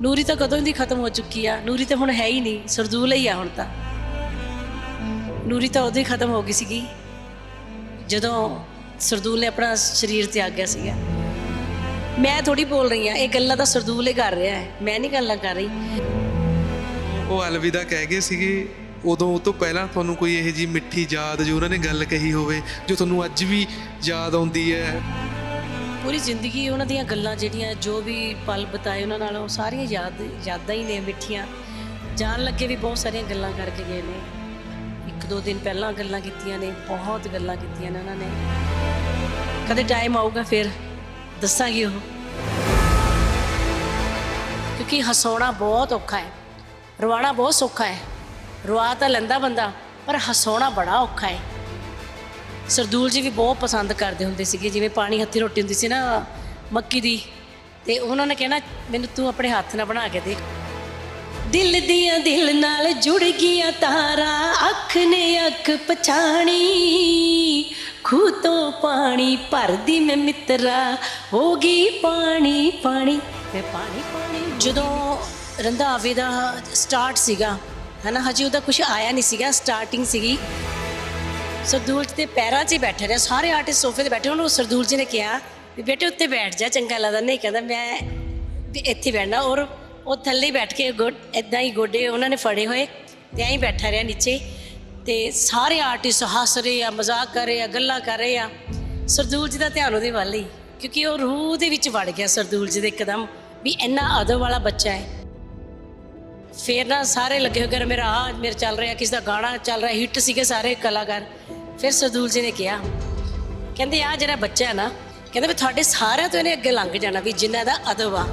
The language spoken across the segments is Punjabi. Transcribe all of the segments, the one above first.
ਨੂਰੀ ਤਾਂ ਕਦੋਂ ਦੀ ਖਤਮ ਹੋ ਚੁੱਕੀ ਆ? ਨੂਰੀ ਤਾਂ ਹੁਣ ਹੈ ਹੀ ਨਹੀਂ। ਸਰਦੂਲ ਹੀ ਆ ਹੁਣ ਤਾਂ। ਨੂਰੀ ਤਾਂ ਉਦੋਂ ਹੀ ਖਤਮ ਹੋ ਗਈ ਸੀਗੀ। ਜਦੋਂ ਸਰਦੂਲ ਨੇ ਆਪਣਾ ਸਰੀਰ ਤਿਆਗ ਗਿਆ ਸੀਗਾ। ਮੈਂ ਥੋੜੀ ਬੋਲ ਰਹੀ ਆ। ਇਹ ਗੱਲਾਂ ਤਾਂ ਸਰਦੂਲ ਹੀ ਕਰ ਰਿਹਾ ਹੈ। ਮੈਂ ਨਹੀਂ ਗੱਲਾਂ ਕਰ ਰਹੀ। ਉਹ ਅਲਵਿਦਾ ਕਹਿ ਗਏ ਸੀਗੇ, ਉਦੋਂ ਉਹ ਤੋਂ ਪਹਿਲਾਂ ਤੁਹਾਨੂੰ ਕੋਈ ਇਹੋ ਜੀ ਮਿੱਠੀ ਯਾਦ ਜੋ ਉਹਨਾਂ ਨੇ ਗੱਲ ਕਹੀ ਹੋਵੇ, ਜੋ ਤੁਹਾਨੂੰ ਅੱਜ ਵੀ ਯਾਦ ਆਉਂਦੀ ਹੈ? ਪੂਰੀ ਜ਼ਿੰਦਗੀ ਉਹਨਾਂ ਦੀਆਂ ਗੱਲਾਂ ਜਿਹੜੀਆਂ ਜੋ ਵੀ ਪਲ ਬਤਾਏ ਉਹਨਾਂ ਨਾਲ ਉਹ ਸਾਰੀਆਂ ਯਾਦ ਯਾਦਾਂ ਹੀ ਨੇ ਮਿੱਠੀਆਂ। ਜਾਣ ਲੱਗੇ ਵੀ ਬਹੁਤ ਸਾਰੀਆਂ ਗੱਲਾਂ ਕਰਕੇ ਗਏ ਨੇ। ਇੱਕ ਦੋ ਦਿਨ ਪਹਿਲਾਂ ਗੱਲਾਂ ਕੀਤੀਆਂ ਨੇ, ਬਹੁਤ ਗੱਲਾਂ ਕੀਤੀਆਂ ਨੇ ਉਹਨਾਂ ਨੇ। ਕਦੇ ਟਾਈਮ ਆਊਗਾ ਫਿਰ ਦੱਸਾਂਗੀ ਉਹ। ਕਿਉਂਕਿ ਹਸਾਉਣਾ ਬਹੁਤ ਔਖਾ ਹੈ। ਰਵਾਣਾ ਬਹੁਤ ਸੌਖਾ ਹੈ। ਰਵਾ ਤਾਂ ਲੈਂਦਾ ਬੰਦਾ, ਪਰ ਹਸਾਉਣਾ ਬੜਾ ਔਖਾ ਹੈ। ਸਰਦੂਲ ਜੀ ਵੀ ਬਹੁਤ ਪਸੰਦ ਕਰਦੇ ਹੁੰਦੇ ਸੀਗੇ, ਜਿਵੇਂ ਪਾਣੀ ਹੱਥੀ ਰੋਟੀ ਹੁੰਦੀ ਸੀ ਨਾ, ਮੱਕੀ ਦੀ। ਤੇ ਉਹਨਾਂ ਨੇ ਕਹਿਣਾ, ਮੈਨੂੰ ਤੂੰ ਆਪਣੇ ਹੱਥ ਨਾਲ ਬਣਾ ਕੇ ਦੇ। ਦਿਲ ਦੀਆਂ ਦਿਲ ਨਾਲ ਜੁੜ ਗਈਆਂ ਤਾਰਾਂ, ਅੱਖ ਨੇ ਅੱਖ ਪਛਾਣੀ। ਖੂਹ ਤੋਂ ਪਾਣੀ ਭਰਦੀ ਮੈਂ ਮਿੱਤਰਾ, ਹੋ ਗਈ ਪਾਣੀ ਪਾਣੀ, ਮੈਂ ਪਾਣੀ ਪਾਣੀ। ਜਦੋਂ ਰੰਧਾਵੇ ਦਾ ਸਟਾਰਟ ਸੀਗਾ, ਹਨਾ, ਹਜੇ ਉਹਦਾ ਕੁਝ ਆਇਆ ਨਹੀਂ ਸੀਗਾ ਸਟਾਰਟਿੰਗ ਸੀਗੀ। ਸਰਦੂਲ ਜੀ ਦੇ ਪੈਰਾਂ 'ਚ ਹੀ ਬੈਠੇ ਰਹੇ ਸਾਰੇ ਆਰਟਿਸਟ ਸੋਫੇ ਤੇ ਬੈਠੇ ਉਹਨੂੰ ਸਰਦੂਲ ਜੀ ਨੇ ਕਿਹਾ ਵੀ ਬੇਟੇ ਉੱਤੇ ਬੈਠ ਜਾ, ਚੰਗਾ ਲੱਗਦਾ। ਨਹੀਂ ਕਹਿੰਦਾ, ਮੈਂ ਵੀ ਇੱਥੇ ਬੈਠਣਾ, ਔਰ ਉਹ ਥੱਲੇ ਬੈਠ ਕੇ ਗੋਡ ਇਦਾਂ ਹੀ ਗੋਡੇ ਉਹਨਾਂ ਨੇ ਫੜੇ ਹੋਏ, ਤੇ ਐਂ ਹੀ ਬੈਠਾ ਰਿਹਾ ਨੀਚੇ। ਤੇ ਸਾਰੇ ਆਰਟਿਸਟ ਹੱਸ ਰਹੇ ਆ, ਮਜ਼ਾਕ ਕਰ ਰਹੇ ਆ, ਗੱਲਾਂ ਕਰ ਰਹੇ ਆ। ਸਰਦੂਲ ਜੀ ਦਾ ਧਿਆਨ ਉਹਦੇ ਵੱਲ ਹੀ, ਕਿਉਂਕਿ ਉਹ ਰੂਹ ਦੇ ਵਿੱਚ ਵੜ ਗਿਆ ਸਰਦੂਲ ਜੀ ਦੇ ਇੱਕਦਮ, ਵੀ ਇੰਨਾ ਅਦਬ ਵਾਲਾ ਬੱਚਾ ਹੈ। ਫੇਰ ਨਾ ਸਾਰੇ ਲੱਗੇ ਹੋਏ ਕਰ ਮੇਰਾ ਆ ਮੇਰਾ ਚੱਲ ਰਿਹਾ, ਕਿਸ ਦਾ ਗਾਣਾ ਚੱਲ ਰਿਹਾ, ਹਿੱਟ ਸੀਗੇ ਸਾਰੇ ਕਲਾਕਾਰ। ਫਿਰ ਸਰਦੂਲ ਜੀ ਨੇ ਕਿਹਾ ਕਹਿੰਦੇ ਆ ਜਿਹੜਾ ਬੱਚਾ ਹੈ ਨਾ ਕਹਿੰਦੇ ਵੀ ਤੁਹਾਡੇ ਸਾਰਿਆਂ ਤੋਂ ਇਹਨੇ ਅੱਗੇ ਲੰਘ ਜਾਣਾ ਵੀ ਜਿਨ੍ਹਾਂ ਦਾ ਅਦਬ ਆ।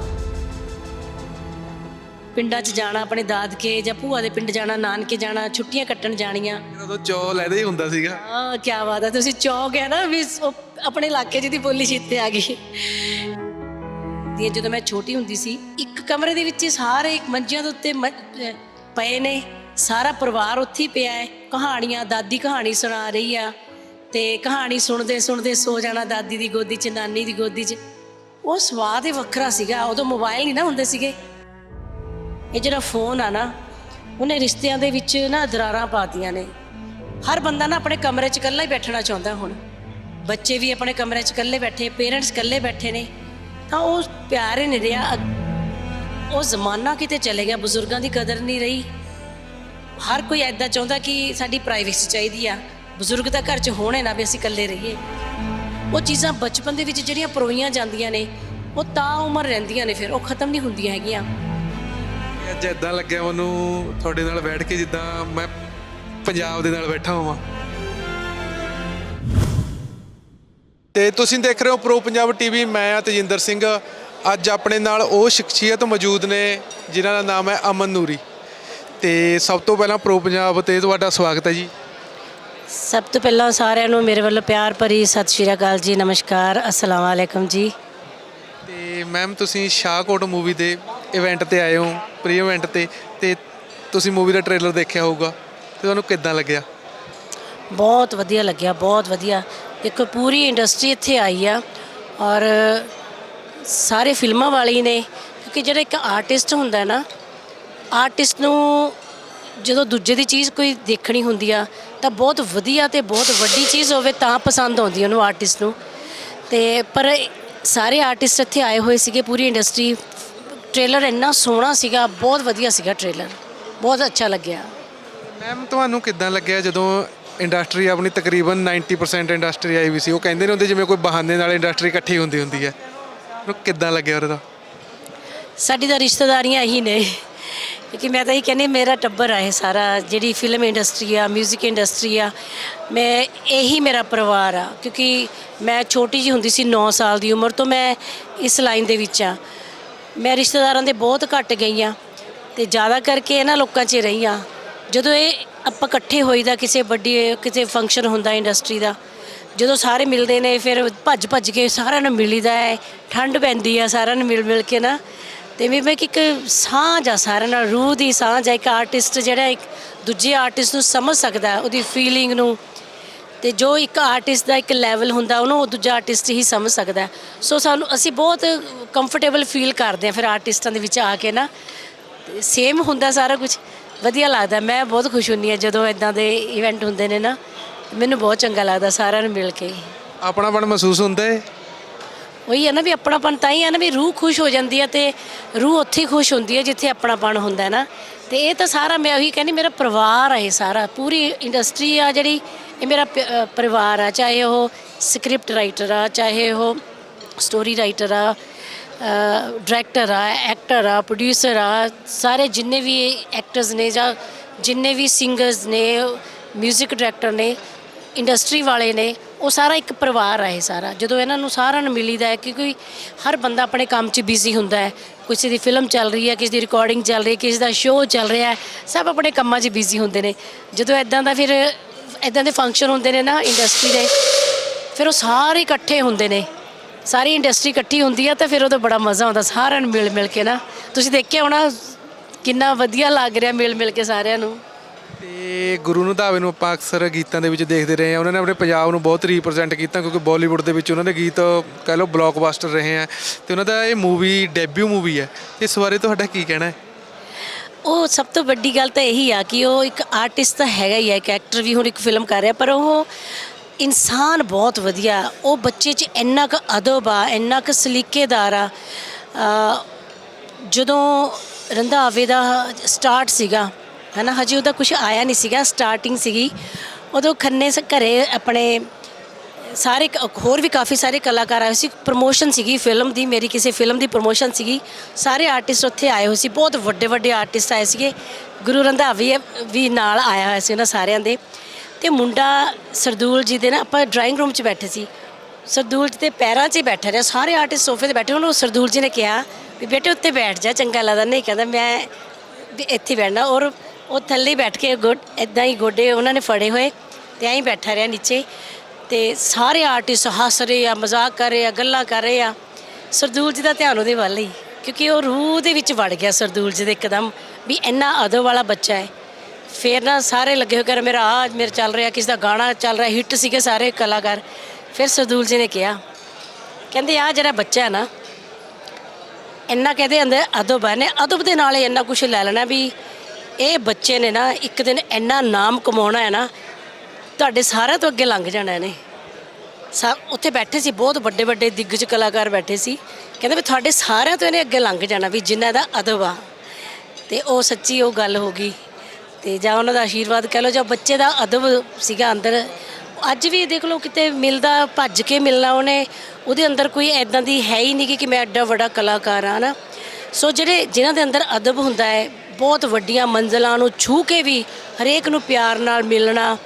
ਪਿੰਡਾਂ 'ਚ ਜਾਣਾ ਆਪਣੇ ਦਾਦਕੇ ਜਾਂ ਭੂਆ ਦੇ ਪਿੰਡ ਜਾਣਾ ਨਾਨਕੇ ਜਾਣਾ ਛੁੱਟੀਆਂ ਕੱਟਣ ਜਾਣੀਆਂ। ਉਦੋਂ ਚੌ ਲੈਦਾ ਹੀ ਹੁੰਦਾ ਸੀਗਾ। ਹਾਂ ਕੀ ਬਾਤ ਹੈ ਤੁਸੀਂ ਚੌਕ ਹੈ ਨਾ ਵੀ ਉਹ ਆਪਣੇ ਇਲਾਕੇ 'ਚ ਦੀ ਬੋਲੀ ਜਿੱਤੇ ਆ ਗਈ। ਦੀ ਜਦੋਂ ਮੈਂ ਛੋਟੀ ਹੁੰਦੀ ਸੀ ਇੱਕ ਕਮਰੇ ਦੇ ਵਿੱਚ ਸਾਰੇ ਇੱਕ ਮੰਜਿਆਂ ਦੇ ਉੱਤੇ ਪਏ ਨੇ। ਸਾਰਾ ਪਰਿਵਾਰ ਉੱਥੇ ਹੀ ਪਿਆ ਹੈ। ਕਹਾਣੀਆਂ, ਦਾਦੀ ਕਹਾਣੀ ਸੁਣਾ ਰਹੀ ਆ ਤੇ ਕਹਾਣੀ ਸੁਣਦੇ ਸੁਣਦੇ ਸੋ ਜਾਣਾ ਦਾਦੀ ਦੀ ਗੋਦੀ 'ਚ, ਨਾਨੀ ਦੀ ਗੋਦੀ 'ਚ। ਉਹ ਸਵਾਦ ਹੀ ਵੱਖਰਾ ਸੀਗਾ, ਉਦੋਂ ਮੋਬਾਈਲ ਨਹੀਂ ਨਾ ਹੁੰਦੇ ਸੀਗੇ। ਇਹ ਜਿਹੜਾ ਫੋਨ ਆ ਨਾ, ਉਹਨੇ ਰਿਸ਼ਤਿਆਂ ਦੇ ਵਿੱਚ ਨਾ ਦਰਾਰਾਂ ਪਾਤੀਆਂ ਨੇ। ਹਰ ਬੰਦਾ ਨਾ ਆਪਣੇ ਕਮਰੇ 'ਚ ਇਕੱਲਾ ਹੀ ਬੈਠਣਾ ਚਾਹੁੰਦਾ ਹੁਣ। ਬੱਚੇ ਵੀ ਆਪਣੇ ਕਮਰੇ 'ਚ ਇਕੱਲੇ ਬੈਠੇ ਪੇਰੈਂਟਸ ਇਕੱਲੇ ਬੈਠੇ ਨੇ, ਤਾਂ ਉਹ ਪਿਆਰ ਹੀ ਨਹੀਂ ਰਿਹਾ। ਉਹ ਜ਼ਮਾਨਾ ਕਿਤੇ ਚਲੇ ਗਿਆ, ਬਜ਼ੁਰਗਾਂ ਦੀ ਕਦਰ ਨਹੀਂ ਰਹੀ। ਹਰ ਕੋਈ ਐਦਾਂ ਚਾਹੁੰਦਾ ਕਿ ਸਾਡੀ ਪ੍ਰਾਈਵੇਸੀ ਚਾਹੀਦੀ ਆ। ਬਜ਼ੁਰਗ ਤਾਂ ਘਰ 'ਚ ਹੋਣੇ ਨਾ ਵੀ ਅਸੀਂ ਇਕੱਲੇ ਰਹੀਏ। ਉਹ ਚੀਜ਼ਾਂ ਬਚਪਨ ਦੇ ਵਿੱਚ ਜਿਹੜੀਆਂ ਪਰੋਈਆਂ ਜਾਂਦੀਆਂ ਨੇ, ਉਹ ਤਾਂ ਉਮਰ ਰਹਿੰਦੀਆਂ ਨੇ ਫਿਰ, ਉਹ ਖਤਮ ਨਹੀਂ ਹੁੰਦੀਆਂ ਹੈਗੀਆਂ। ਅੱਜ ਇਦਾਂ ਲੱਗਿਆ ਮੈਨੂੰ, ਤੁਹਾਡੇ ਨਾਲ ਬੈਠ ਕੇ ਜਿੱਦਾਂ ਮੈਂ ਪੰਜਾਬ ਦੇ ਨਾਲ ਬੈਠਾ ਹੋਵਾਂ। ਤੇ ਤੁਸੀਂ ਦੇਖ ਰਹੇ ਹੋ ਪ੍ਰੋ ਪੰਜਾਬ ਟੀਵੀ ਮੈਂ ਆ ਤਜਿੰਦਰ ਸਿੰਘ। ਅੱਜ ਆਪਣੇ ਨਾਲ ਉਹ ਸ਼ਖਸੀਅਤ ਮੌਜੂਦ ਨੇ, ਜਿਨ੍ਹਾਂ ਦਾ ਨਾਮ ਹੈ ਅਮਨ ਨੂਰੀ। ਤੇ ਸਭ ਤੋਂ ਪਹਿਲਾਂ ਪ੍ਰੋ ਪੰਜਾਬ ਤੇ ਤੁਹਾਡਾ ਸਵਾਗਤ ਹੈ ਜੀ। ਸਭ ਤੋਂ ਪਹਿਲਾਂ ਸਾਰਿਆਂ ਨੂੰ ਮੇਰੇ ਵੱਲੋਂ ਪਿਆਰ ਭਰੀ ਸਤਿ ਸ਼੍ਰੀ ਅਕਾਲ ਜੀ ਨਮਸਕਾਰ ਅਸਲਾਮ ਵਾਲੇਕਮ ਜੀ। ਤੇ ਮੈਮ ਤੁਸੀਂ ਸ਼ਾਹਕੋਟ ਮੂਵੀ ਦੇ ਇਵੈਂਟ ਤੇ ਆਏ ਹੋ ਪ੍ਰੀ ਇਵੈਂਟ ਤੇ ਤੇ ਤੁਸੀਂ ਮੂਵੀ ਦਾ ਟ੍ਰੇਲਰ ਦੇਖਿਆ ਹੋਊਗਾ ਤੇ ਤੁਹਾਨੂੰ ਕਿੱਦਾਂ ਲੱਗਿਆ? ਬਹੁਤ ਵਧੀਆ ਲੱਗਿਆ ਬਹੁਤ ਵਧੀਆ। ਦੇਖੋ ਪੂਰੀ ਇੰਡਸਟਰੀ ਇੱਥੇ ਆਈ ਆ ਔਰ ਸਾਰੇ ਫਿਲਮਾਂ ਵਾਲੀ ਨੇ ਕਿਉਂਕਿ ਜਿਹੜਾ ਇੱਕ ਆਰਟਿਸਟ ਹੁੰਦਾ ਨਾ ਆਰਟਿਸਟ ਨੂੰ ਜਦੋਂ ਦੂਜੇ ਦੀ ਚੀਜ਼ ਕੋਈ ਦੇਖਣੀ ਹੁੰਦੀ ਆ ਤਾਂ ਬਹੁਤ ਵਧੀਆ ਤੇ ਬਹੁਤ ਵੱਡੀ ਚੀਜ਼ ਹੋਵੇ ਤਾਂ ਪਸੰਦ ਆਉਂਦੀ ਉਹਨੂੰ ਆਰਟਿਸਟ ਨੂੰ। ਤੇ ਪਰ ਸਾਰੇ ਆਰਟਿਸਟ ਇੱਥੇ ਆਏ ਹੋਏ ਸੀਗੇ ਪੂਰੀ ਇੰਡਸਟਰੀ ਟ੍ਰੇਲਰ ਇੰਨਾ ਸੋਹਣਾ ਸੀਗਾ ਬਹੁਤ ਵਧੀਆ ਸੀਗਾ ਟ੍ਰੇਲਰ ਬਹੁਤ ਅੱਛਾ ਲੱਗਿਆ। ਮੈਮ ਤੁਹਾਨੂੰ ਕਿੱਦਾਂ ਲੱਗਿਆ ਜਦੋਂ ਇੰਡਸਟਰੀ ਆਪਣੀ ਤਕਰੀਬਨ 90% ਇੰਡਸਟਰੀ ਆਈ ਵੀ ਸੀ? ਉਹ ਕਹਿੰਦੇ ਨੇ ਹੁੰਦੇ ਜਿਵੇਂ ਕੋਈ ਬਹਾਨੇ ਨਾਲ ਇੰਡਸਟਰੀ ਇਕੱਠੀ ਹੁੰਦੀ ਹੁੰਦੀ ਹੈ ਉਹ ਕਿੱਦਾਂ ਲੱਗਿਆ ਉਹਦਾ? ਸਾਡੀ ਤਾਂ ਰਿਸ਼ਤੇਦਾਰੀਆਂ ਇਹੀ ਨੇ। ਕਿਉਂਕਿ ਮੈਂ ਤਾਂ ਇਹ ਕਹਿੰਦੀ ਮੇਰਾ ਟੱਬਰ ਆ ਇਹ ਸਾਰਾ, ਜਿਹੜੀ ਫਿਲਮ ਇੰਡਸਟਰੀ ਆ 뮤직 ਇੰਡਸਟਰੀ ਆ, ਮੈਂ ਇਹੀ ਮੇਰਾ ਪਰਿਵਾਰ ਆ, ਕਿਉਂਕਿ ਮੈਂ ਛੋਟੀ ਜੀ ਹੁੰਦੀ ਸੀ 9 ਸਾਲ ਦੀ ਉਮਰ ਤੋਂ ਮੈਂ ਇਸ ਲਾਈਨ ਦੇ ਵਿੱਚ ਆ। ਮੈਂ ਰਿਸ਼ਤੇਦਾਰਾਂ ਦੇ ਬਹੁਤ ਘੱਟ ਗਈ ਆ ਤੇ ਜ਼ਿਆਦਾ ਕਰਕੇ ਇਹਨਾਂ ਲੋਕਾਂ 'ਚ ਰਹੀ ਆ। ਜਦੋਂ ਇਹ ਆਪਾਂ ਇਕੱਠੇ ਹੋਈਦਾ, ਕਿਸੇ ਵੱਡੀ, ਕਿਸੇ ਫੰਕਸ਼ਨ ਹੁੰਦਾ ਇੰਡਸਟਰੀ ਦਾ, ਜਦੋਂ ਸਾਰੇ ਮਿਲਦੇ ਨੇ, ਫਿਰ ਭੱਜ ਭੱਜ ਕੇ ਸਾਰਿਆਂ ਨੂੰ ਮਿਲੀਦਾ ਹੈ, ਠੰਡ ਪੈਂਦੀ ਆ, ਸਾਰਿਆਂ ਨੂੰ ਮਿਲ ਮਿਲ ਕੇ ਨਾ। ਤੇ ਵੀ ਮੈਂ ਕਿ ਇੱਕ ਸਾਂਝ ਆ ਸਾਰਿਆਂ ਨਾਲ, ਰੂਹ ਦੀ ਸਾਂਝ ਆ, ਇੱਕ ਆਰਟਿਸਟ ਜਿਹੜਾ ਇੱਕ ਦੂਜੇ ਆਰਟਿਸਟ ਨੂੰ ਸਮਝ ਸਕਦਾ, ਉਹਦੀ ਫੀਲਿੰਗ ਨੂੰ। ਤੇ ਜੋ ਇੱਕ ਆਰਟਿਸਟ ਦਾ ਇੱਕ ਲੈਵਲ ਹੁੰਦਾ, ਉਹਨੂੰ ਉਹ ਦੂਜਾ ਆਰਟਿਸਟ ਹੀ ਸਮਝ ਸਕਦਾ। ਸੋ ਸਾਨੂੰ, ਅਸੀਂ ਬਹੁਤ ਕੰਫਰਟੇਬਲ ਫੀਲ ਕਰਦੇ ਹਾਂ ਫਿਰ ਆਰਟਿਸਟਾਂ ਦੇ ਵਿੱਚ ਆ ਕੇ ਨਾ। ਸੇਮ ਹੁੰਦਾ ਸਾਰਾ ਕੁਝ ਵਧੀਆ ਲੱਗਦਾ, ਮੈਂ ਬਹੁਤ ਖੁਸ਼ ਹੁੰਦੀ ਹਾਂ ਜਦੋਂ ਇਦਾਂ ਦੇ ਇਵੈਂਟ ਹੁੰਦੇ ਨੇ ਨਾ। ਮੈਨੂੰ ਬਹੁਤ ਚੰਗਾ ਲੱਗਦਾ ਸਾਰਿਆਂ ਨੂੰ ਮਿਲ ਕੇ। ਆਪਣਾਪਣ ਮਹਿਸੂਸ ਹੁੰਦਾ ਹੈ? ਉਹੀ ਹੈ ਨਾ ਵੀ ਆਪਣਾਪਨ ਤਾਂ ਹੀ ਹੈ ਨਾ ਵੀ ਰੂਹ ਖੁਸ਼ ਹੋ ਜਾਂਦੀ ਹੈ ਤੇ ਰੂਹ ਉੱਥੇ ਹੀ ਖੁਸ਼ ਹੁੰਦੀ ਹੈ ਜਿੱਥੇ ਆਪਣਾਪਨ ਹੁੰਦਾ ਹੈ ਨਾ। ਤੇ ਇਹ ਤਾਂ ਸਾਰਾ ਮੈਂ ਉਹੀ ਕਹਿੰਦੀ ਮੇਰਾ ਪਰਿਵਾਰ ਹੈ ਇਹ ਸਾਰਾ। ਪੂਰੀ ਇੰਡਸਟਰੀ ਆ ਜਿਹੜੀ, ਇਹ ਮੇਰਾ ਪ- ਪਰਿਵਾਰ ਆ, ਚਾਹੇ ਉਹ ਸਕ੍ਰਿਪਟ ਰਾਈਟਰ ਆ, ਚਾਹੇ ਉਹ ਸਟੋਰੀ ਰਾਈਟਰ ਆ ਡਾਇਰੈਕਟਰ ਆ ਐਕਟਰ ਆ ਪ੍ਰੋਡਿਊਸਰ ਆ, ਸਾਰੇ ਜਿੰਨੇ ਵੀ ਐਕਟਰਸ ਨੇ ਜਾਂ ਜਿੰਨੇ ਵੀ ਸਿੰਗਰਸ ਨੇ 뮤직 ਡਾਇਰੈਕਟਰ ਨੇ ਇੰਡਸਟਰੀ ਵਾਲੇ ਨੇ ਉਹ ਸਾਰਾ ਇੱਕ ਪਰਿਵਾਰ ਹੈ ਇਹ ਸਾਰਾ। ਜਦੋਂ ਇਹਨਾਂ ਨੂੰ ਸਾਰਿਆਂ ਨੂੰ ਮਿਲੀਦਾ ਹੈ ਕਿਉਂਕਿ ਹਰ ਬੰਦਾ ਆਪਣੇ ਕੰਮ 'ਚ ਬਿਜ਼ੀ ਹੁੰਦਾ ਹੈ, ਕਿਸੇ ਦੀ ਫਿਲਮ ਚੱਲ ਰਹੀ ਹੈ, ਕਿਸੇ ਦੀ ਰਿਕਾਰਡਿੰਗ ਚੱਲ ਰਹੀ ਹੈ, ਕਿਸੇ ਦਾ ਸ਼ੋਅ ਚੱਲ ਰਿਹਾ ਹੈ, ਸਭ ਆਪਣੇ ਕੰਮਾਂ 'ਚ ਬਿਜ਼ੀ ਹੁੰਦੇ ਨੇ। ਜਦੋਂ ਐਦਾਂ ਦਾ ਫਿਰ ਐਦਾਂ ਦੇ ਫੰਕਸ਼ਨ ਹੁੰਦੇ ਨੇ ਨਾ ਇੰਡਸਟਰੀ ਦੇ, ਫਿਰ ਉਹ ਸਾਰੇ ਇਕੱਠੇ ਹੁੰਦੇ ਨੇ। ਸਾਰੀ ਇੰਡਸਟਰੀ ਇਕੱਠੀ ਹੁੰਦੀ ਹੈ ਤਾਂ ਫਿਰ ਉਹਦਾ ਬੜਾ ਮਜ਼ਾ ਆਉਂਦਾ, ਸਾਰਿਆਂ ਨੂੰ ਮਿਲ ਮਿਲ ਕੇ ਨਾ। ਤੁਸੀਂ ਦੇਖਿਆ ਹੋਣਾ ਕਿੰਨਾ ਵਧੀਆ ਲੱਗ ਰਿਹਾ ਮਿਲ ਮਿਲ ਕੇ ਸਾਰਿਆਂ ਨੂੰ। ਤੇ ਗੁਰੂ ਰੰਧਾਵੇ ਨੂੰ ਆਪਾਂ ਅਕਸਰ ਗੀਤਾਂ ਦੇ ਵਿੱਚ ਦੇਖਦੇ ਰਹੇ ਹਾਂ। ਉਹਨਾਂ ਨੇ ਆਪਣੇ ਪੰਜਾਬ ਨੂੰ ਬਹੁਤ ਰਿਪਰੈਜ਼ੈਂਟ ਕੀਤਾ ਕਿਉਂਕਿ ਬਾਲੀਵੁੱਡ ਦੇ ਵਿੱਚ ਉਹਨਾਂ ਦੇ ਗੀਤ ਕਹਿ ਲਓ ਬਲੌਕਬਸਟਰ ਰਹੇ ਆ ਤੇ ਉਹਨਾਂ ਦਾ ਇਹ ਮੂਵੀ ਡੈਬਿਊ ਮੂਵੀ ਹੈ। ਇਸ ਬਾਰੇ ਤੁਹਾਡਾ ਕੀ ਕਹਿਣਾ ਹੈ? ਉਹ ਸਭ ਤੋਂ ਵੱਡੀ ਗੱਲ ਤਾਂ ਇਹੀ ਆ ਕਿ ਉਹ ਇੱਕ ਆਰਟਿਸਟ ਤਾਂ ਹੈਗਾ ਹੀ ਹੈ ਇੱਕ ਐਕਟਰ ਵੀ ਹੁਣ ਇੱਕ ਫਿਲਮ ਕਰ ਰਿਹਾ, ਪਰ ਉਹ ਇਨਸਾਨ ਬਹੁਤ ਵਧੀਆ। ਉਹ ਬੱਚੇ 'ਚ ਇੰਨਾ ਕੁ ਅਦਬ ਆ, ਇੰਨਾ ਕੁ ਸਲੀਕੇਦਾਰ ਆ। ਜਦੋਂ ਰੰਧਾਵੇ ਦਾ ਸਟਾਰਟ ਸੀਗਾ ਹਨਾ ਹਜੇ ਉਹਦਾ ਕੁਝ ਆਇਆ ਨਹੀਂ ਸੀਗਾ ਸਟਾਰਟਿੰਗ ਸੀਗੀ। ਉਦੋਂ ਖੰਨੇ ਸ, ਘਰੇ ਆਪਣੇ ਸਾਰੇ ਕ- ਹੋਰ ਵੀ ਕਾਫੀ ਸਾਰੇ ਕਲਾਕਾਰ ਆਏ ਸੀ। ਪ੍ਰੋਮੋਸ਼ਨ ਸੀਗੀ ਫਿਲਮ ਦੀ, ਮੇਰੀ ਕਿਸੇ ਫਿਲਮ ਦੀ ਪ੍ਰੋਮੋਸ਼ਨ ਸੀਗੀ। ਸਾਰੇ ਆਰਟਿਸਟ ਉੱਥੇ ਆਏ ਹੋਏ ਸੀ। ਬਹੁਤ ਵੱਡੇ ਵੱਡੇ ਆਰਟਿਸਟ ਆਏ ਸੀਗੇ। ਗੁਰੂ ਰੰਧਾਵੀ ਵੀ ਨਾਲ ਆਇਆ ਹੋਇਆ ਸੀ ਉਹਨਾਂ ਸਾਰਿਆਂ ਦੇ। ਤੇ ਮੁੰਡਾ ਸਰਦੂਲ ਜੀ ਦੇ ਨਾ, ਆਪਾਂ ਡਰਾਇੰਗ ਰੂਮ 'ਚ ਬੈਠੇ ਸੀ। ਸਰਦੂਲ ਜੀ ਦੇ ਪੈਰਾਂ 'ਚ ਹੀ ਬੈਠਾ ਰਿਹਾ। ਸਾਰੇ ਆਰਟਿਸਟ ਸੋਫੇ ਤੇ ਬੈਠੇ। ਉਹਨੂੰ ਸਰਦੂਲ ਜੀ ਨੇ ਕਿਹਾ ਵੀ, ਬੇਟੇ, ਉੱਤੇ ਬੈਠ ਜਾ, ਚੰਗਾ ਲੱਗਦਾ। ਨਹੀਂ, ਕਹਿੰਦਾ ਮੈਂ ਵੀ ਇੱਥੇ ਬੈਠਣਾ। ਔਰ ਉਹ ਥੱਲੇ ਹੀ ਬੈਠ ਕੇ ਗੁੱਡ ਇਦਾਂ ਹੀ ਗੋਡੇ ਉਹਨਾਂ ਨੇ ਫੜੇ ਹੋਏ ਤੇ ਐਂ ਹੀ ਬੈਠਾ ਰਿਹਾ ਨੀਚੇ। ਤੇ ਸਾਰੇ ਆਰਟਿਸਟ ਹੱਸ ਰਹੇ ਆ, ਮਜ਼ਾਕ ਕਰ ਰਹੇ ਆ, ਗੱਲਾਂ ਕਰ ਰਹੇ ਆ। ਸਰਦੂਲ ਜੀ ਦਾ ਧਿਆਨ ਉਹਦੇ ਵੱਲ ਹੀ, ਕਿਉਂਕਿ ਉਹ ਰੂਹ ਦੇ ਵਿੱਚ ਵੜ ਗਿਆ ਸਰਦੂਲ ਜੀ ਦੇ ਇੱਕਦਮ, ਵੀ ਇੰਨਾ ਅਦਬ ਵਾਲਾ ਬੱਚਾ ਹੈ। ਫਿਰ ਨਾ ਸਾਰੇ ਲੱਗੇ ਹੋਏ ਕਰ ਮੇਰਾ ਆਜ ਮੇਰਾ ਚੱਲ ਰਿਹਾ, ਕਿਸ ਦਾ ਗਾਣਾ ਚੱਲ ਰਿਹਾ, ਹਿੱਟ ਸੀਗੇ ਸਾਰੇ ਕਲਾਕਾਰ। ਫਿਰ ਸਰਦੂਲ ਜੀ ਨੇ ਕਿਹਾ, ਕਹਿੰਦੇ ਆ ਜਿਹੜਾ ਬੱਚਾ ਹੈ ਨਾ, ਇੰਨਾ ਕਹਦੇ ਅੰਦਰ ਅਦਬ ਹੈ ਨੇ ਅਦਬ ਦੇ ਨਾਲ ਹੀ ਇੰਨਾ ਕੁਝ ਲੈ ਲੈਣਾ ਵੀ ਇਹ ਬੱਚੇ ਨੇ ਨਾ ਇੱਕ ਦਿਨ ਇੰਨਾ ਨਾਮ ਕਮਾਉਣਾ ਹੈ ਨਾ, ਤੁਹਾਡੇ ਸਾਰਿਆਂ ਤੋਂ ਅੱਗੇ ਲੰਘ ਜਾਣਾ ਇਹਨੇ। ਸਾ, ਉੱਥੇ ਬੈਠੇ ਸੀ, ਬਹੁਤ ਵੱਡੇ ਵੱਡੇ ਦਿੱਗਜ ਕਲਾਕਾਰ ਬੈਠੇ ਸੀ। ਕਹਿੰਦੇ ਵੀ ਤੁਹਾਡੇ ਸਾਰਿਆਂ ਤੋਂ ਇਹਨੇ ਅੱਗੇ ਲੰਘ ਜਾਣਾ ਵੀ ਜਿਨ੍ਹਾਂ ਦਾ ਅਦਬ ਆ। ਤੇ ਉਹ ਸੱਚੀ ਉਹ ਗੱਲ ਹੋ ਗਈ। ਤੇ ਜਾਂ ਉਹਨਾਂ ਦਾ ਆਸ਼ੀਰਵਾਦ ਕਹਿ ਲਓ ਜਾਂ ਬੱਚੇ ਦਾ ਅਦਬ ਸੀਗਾ ਅੰਦਰ। ਅੱਜ ਵੀ ਦੇਖ ਲਓ ਕਿਤੇ ਮਿਲਦਾ, ਭੱਜ ਕੇ ਮਿਲਣਾ ਉਹਨੇ। ਉਹਦੇ ਅੰਦਰ ਕੋਈ ਐਦਾਂ ਦੀ ਹੈ ਹੀ ਨਹੀਂ ਕਿ ਮੈਂ ਐਡਾ ਵੱਡਾ ਕਲਾਕਾਰ ਆ ਨਾ। ਸੋ ਜਿਹੜੇ, ਜਿਨ੍ਹਾਂ ਦੇ ਅੰਦਰ ਅਦਬ ਹੁੰਦਾ ਹੈ ਬਹੁਤ ਵੱਡੀਆਂ ਮੰਜ਼ਲਾਂ ਨੂੰ ਛੂ ਕੇ ਵੀ ਹਰੇਕ ਨੂੰ ਪਿਆਰ ਨਾਲ ਮਿਲਣਾ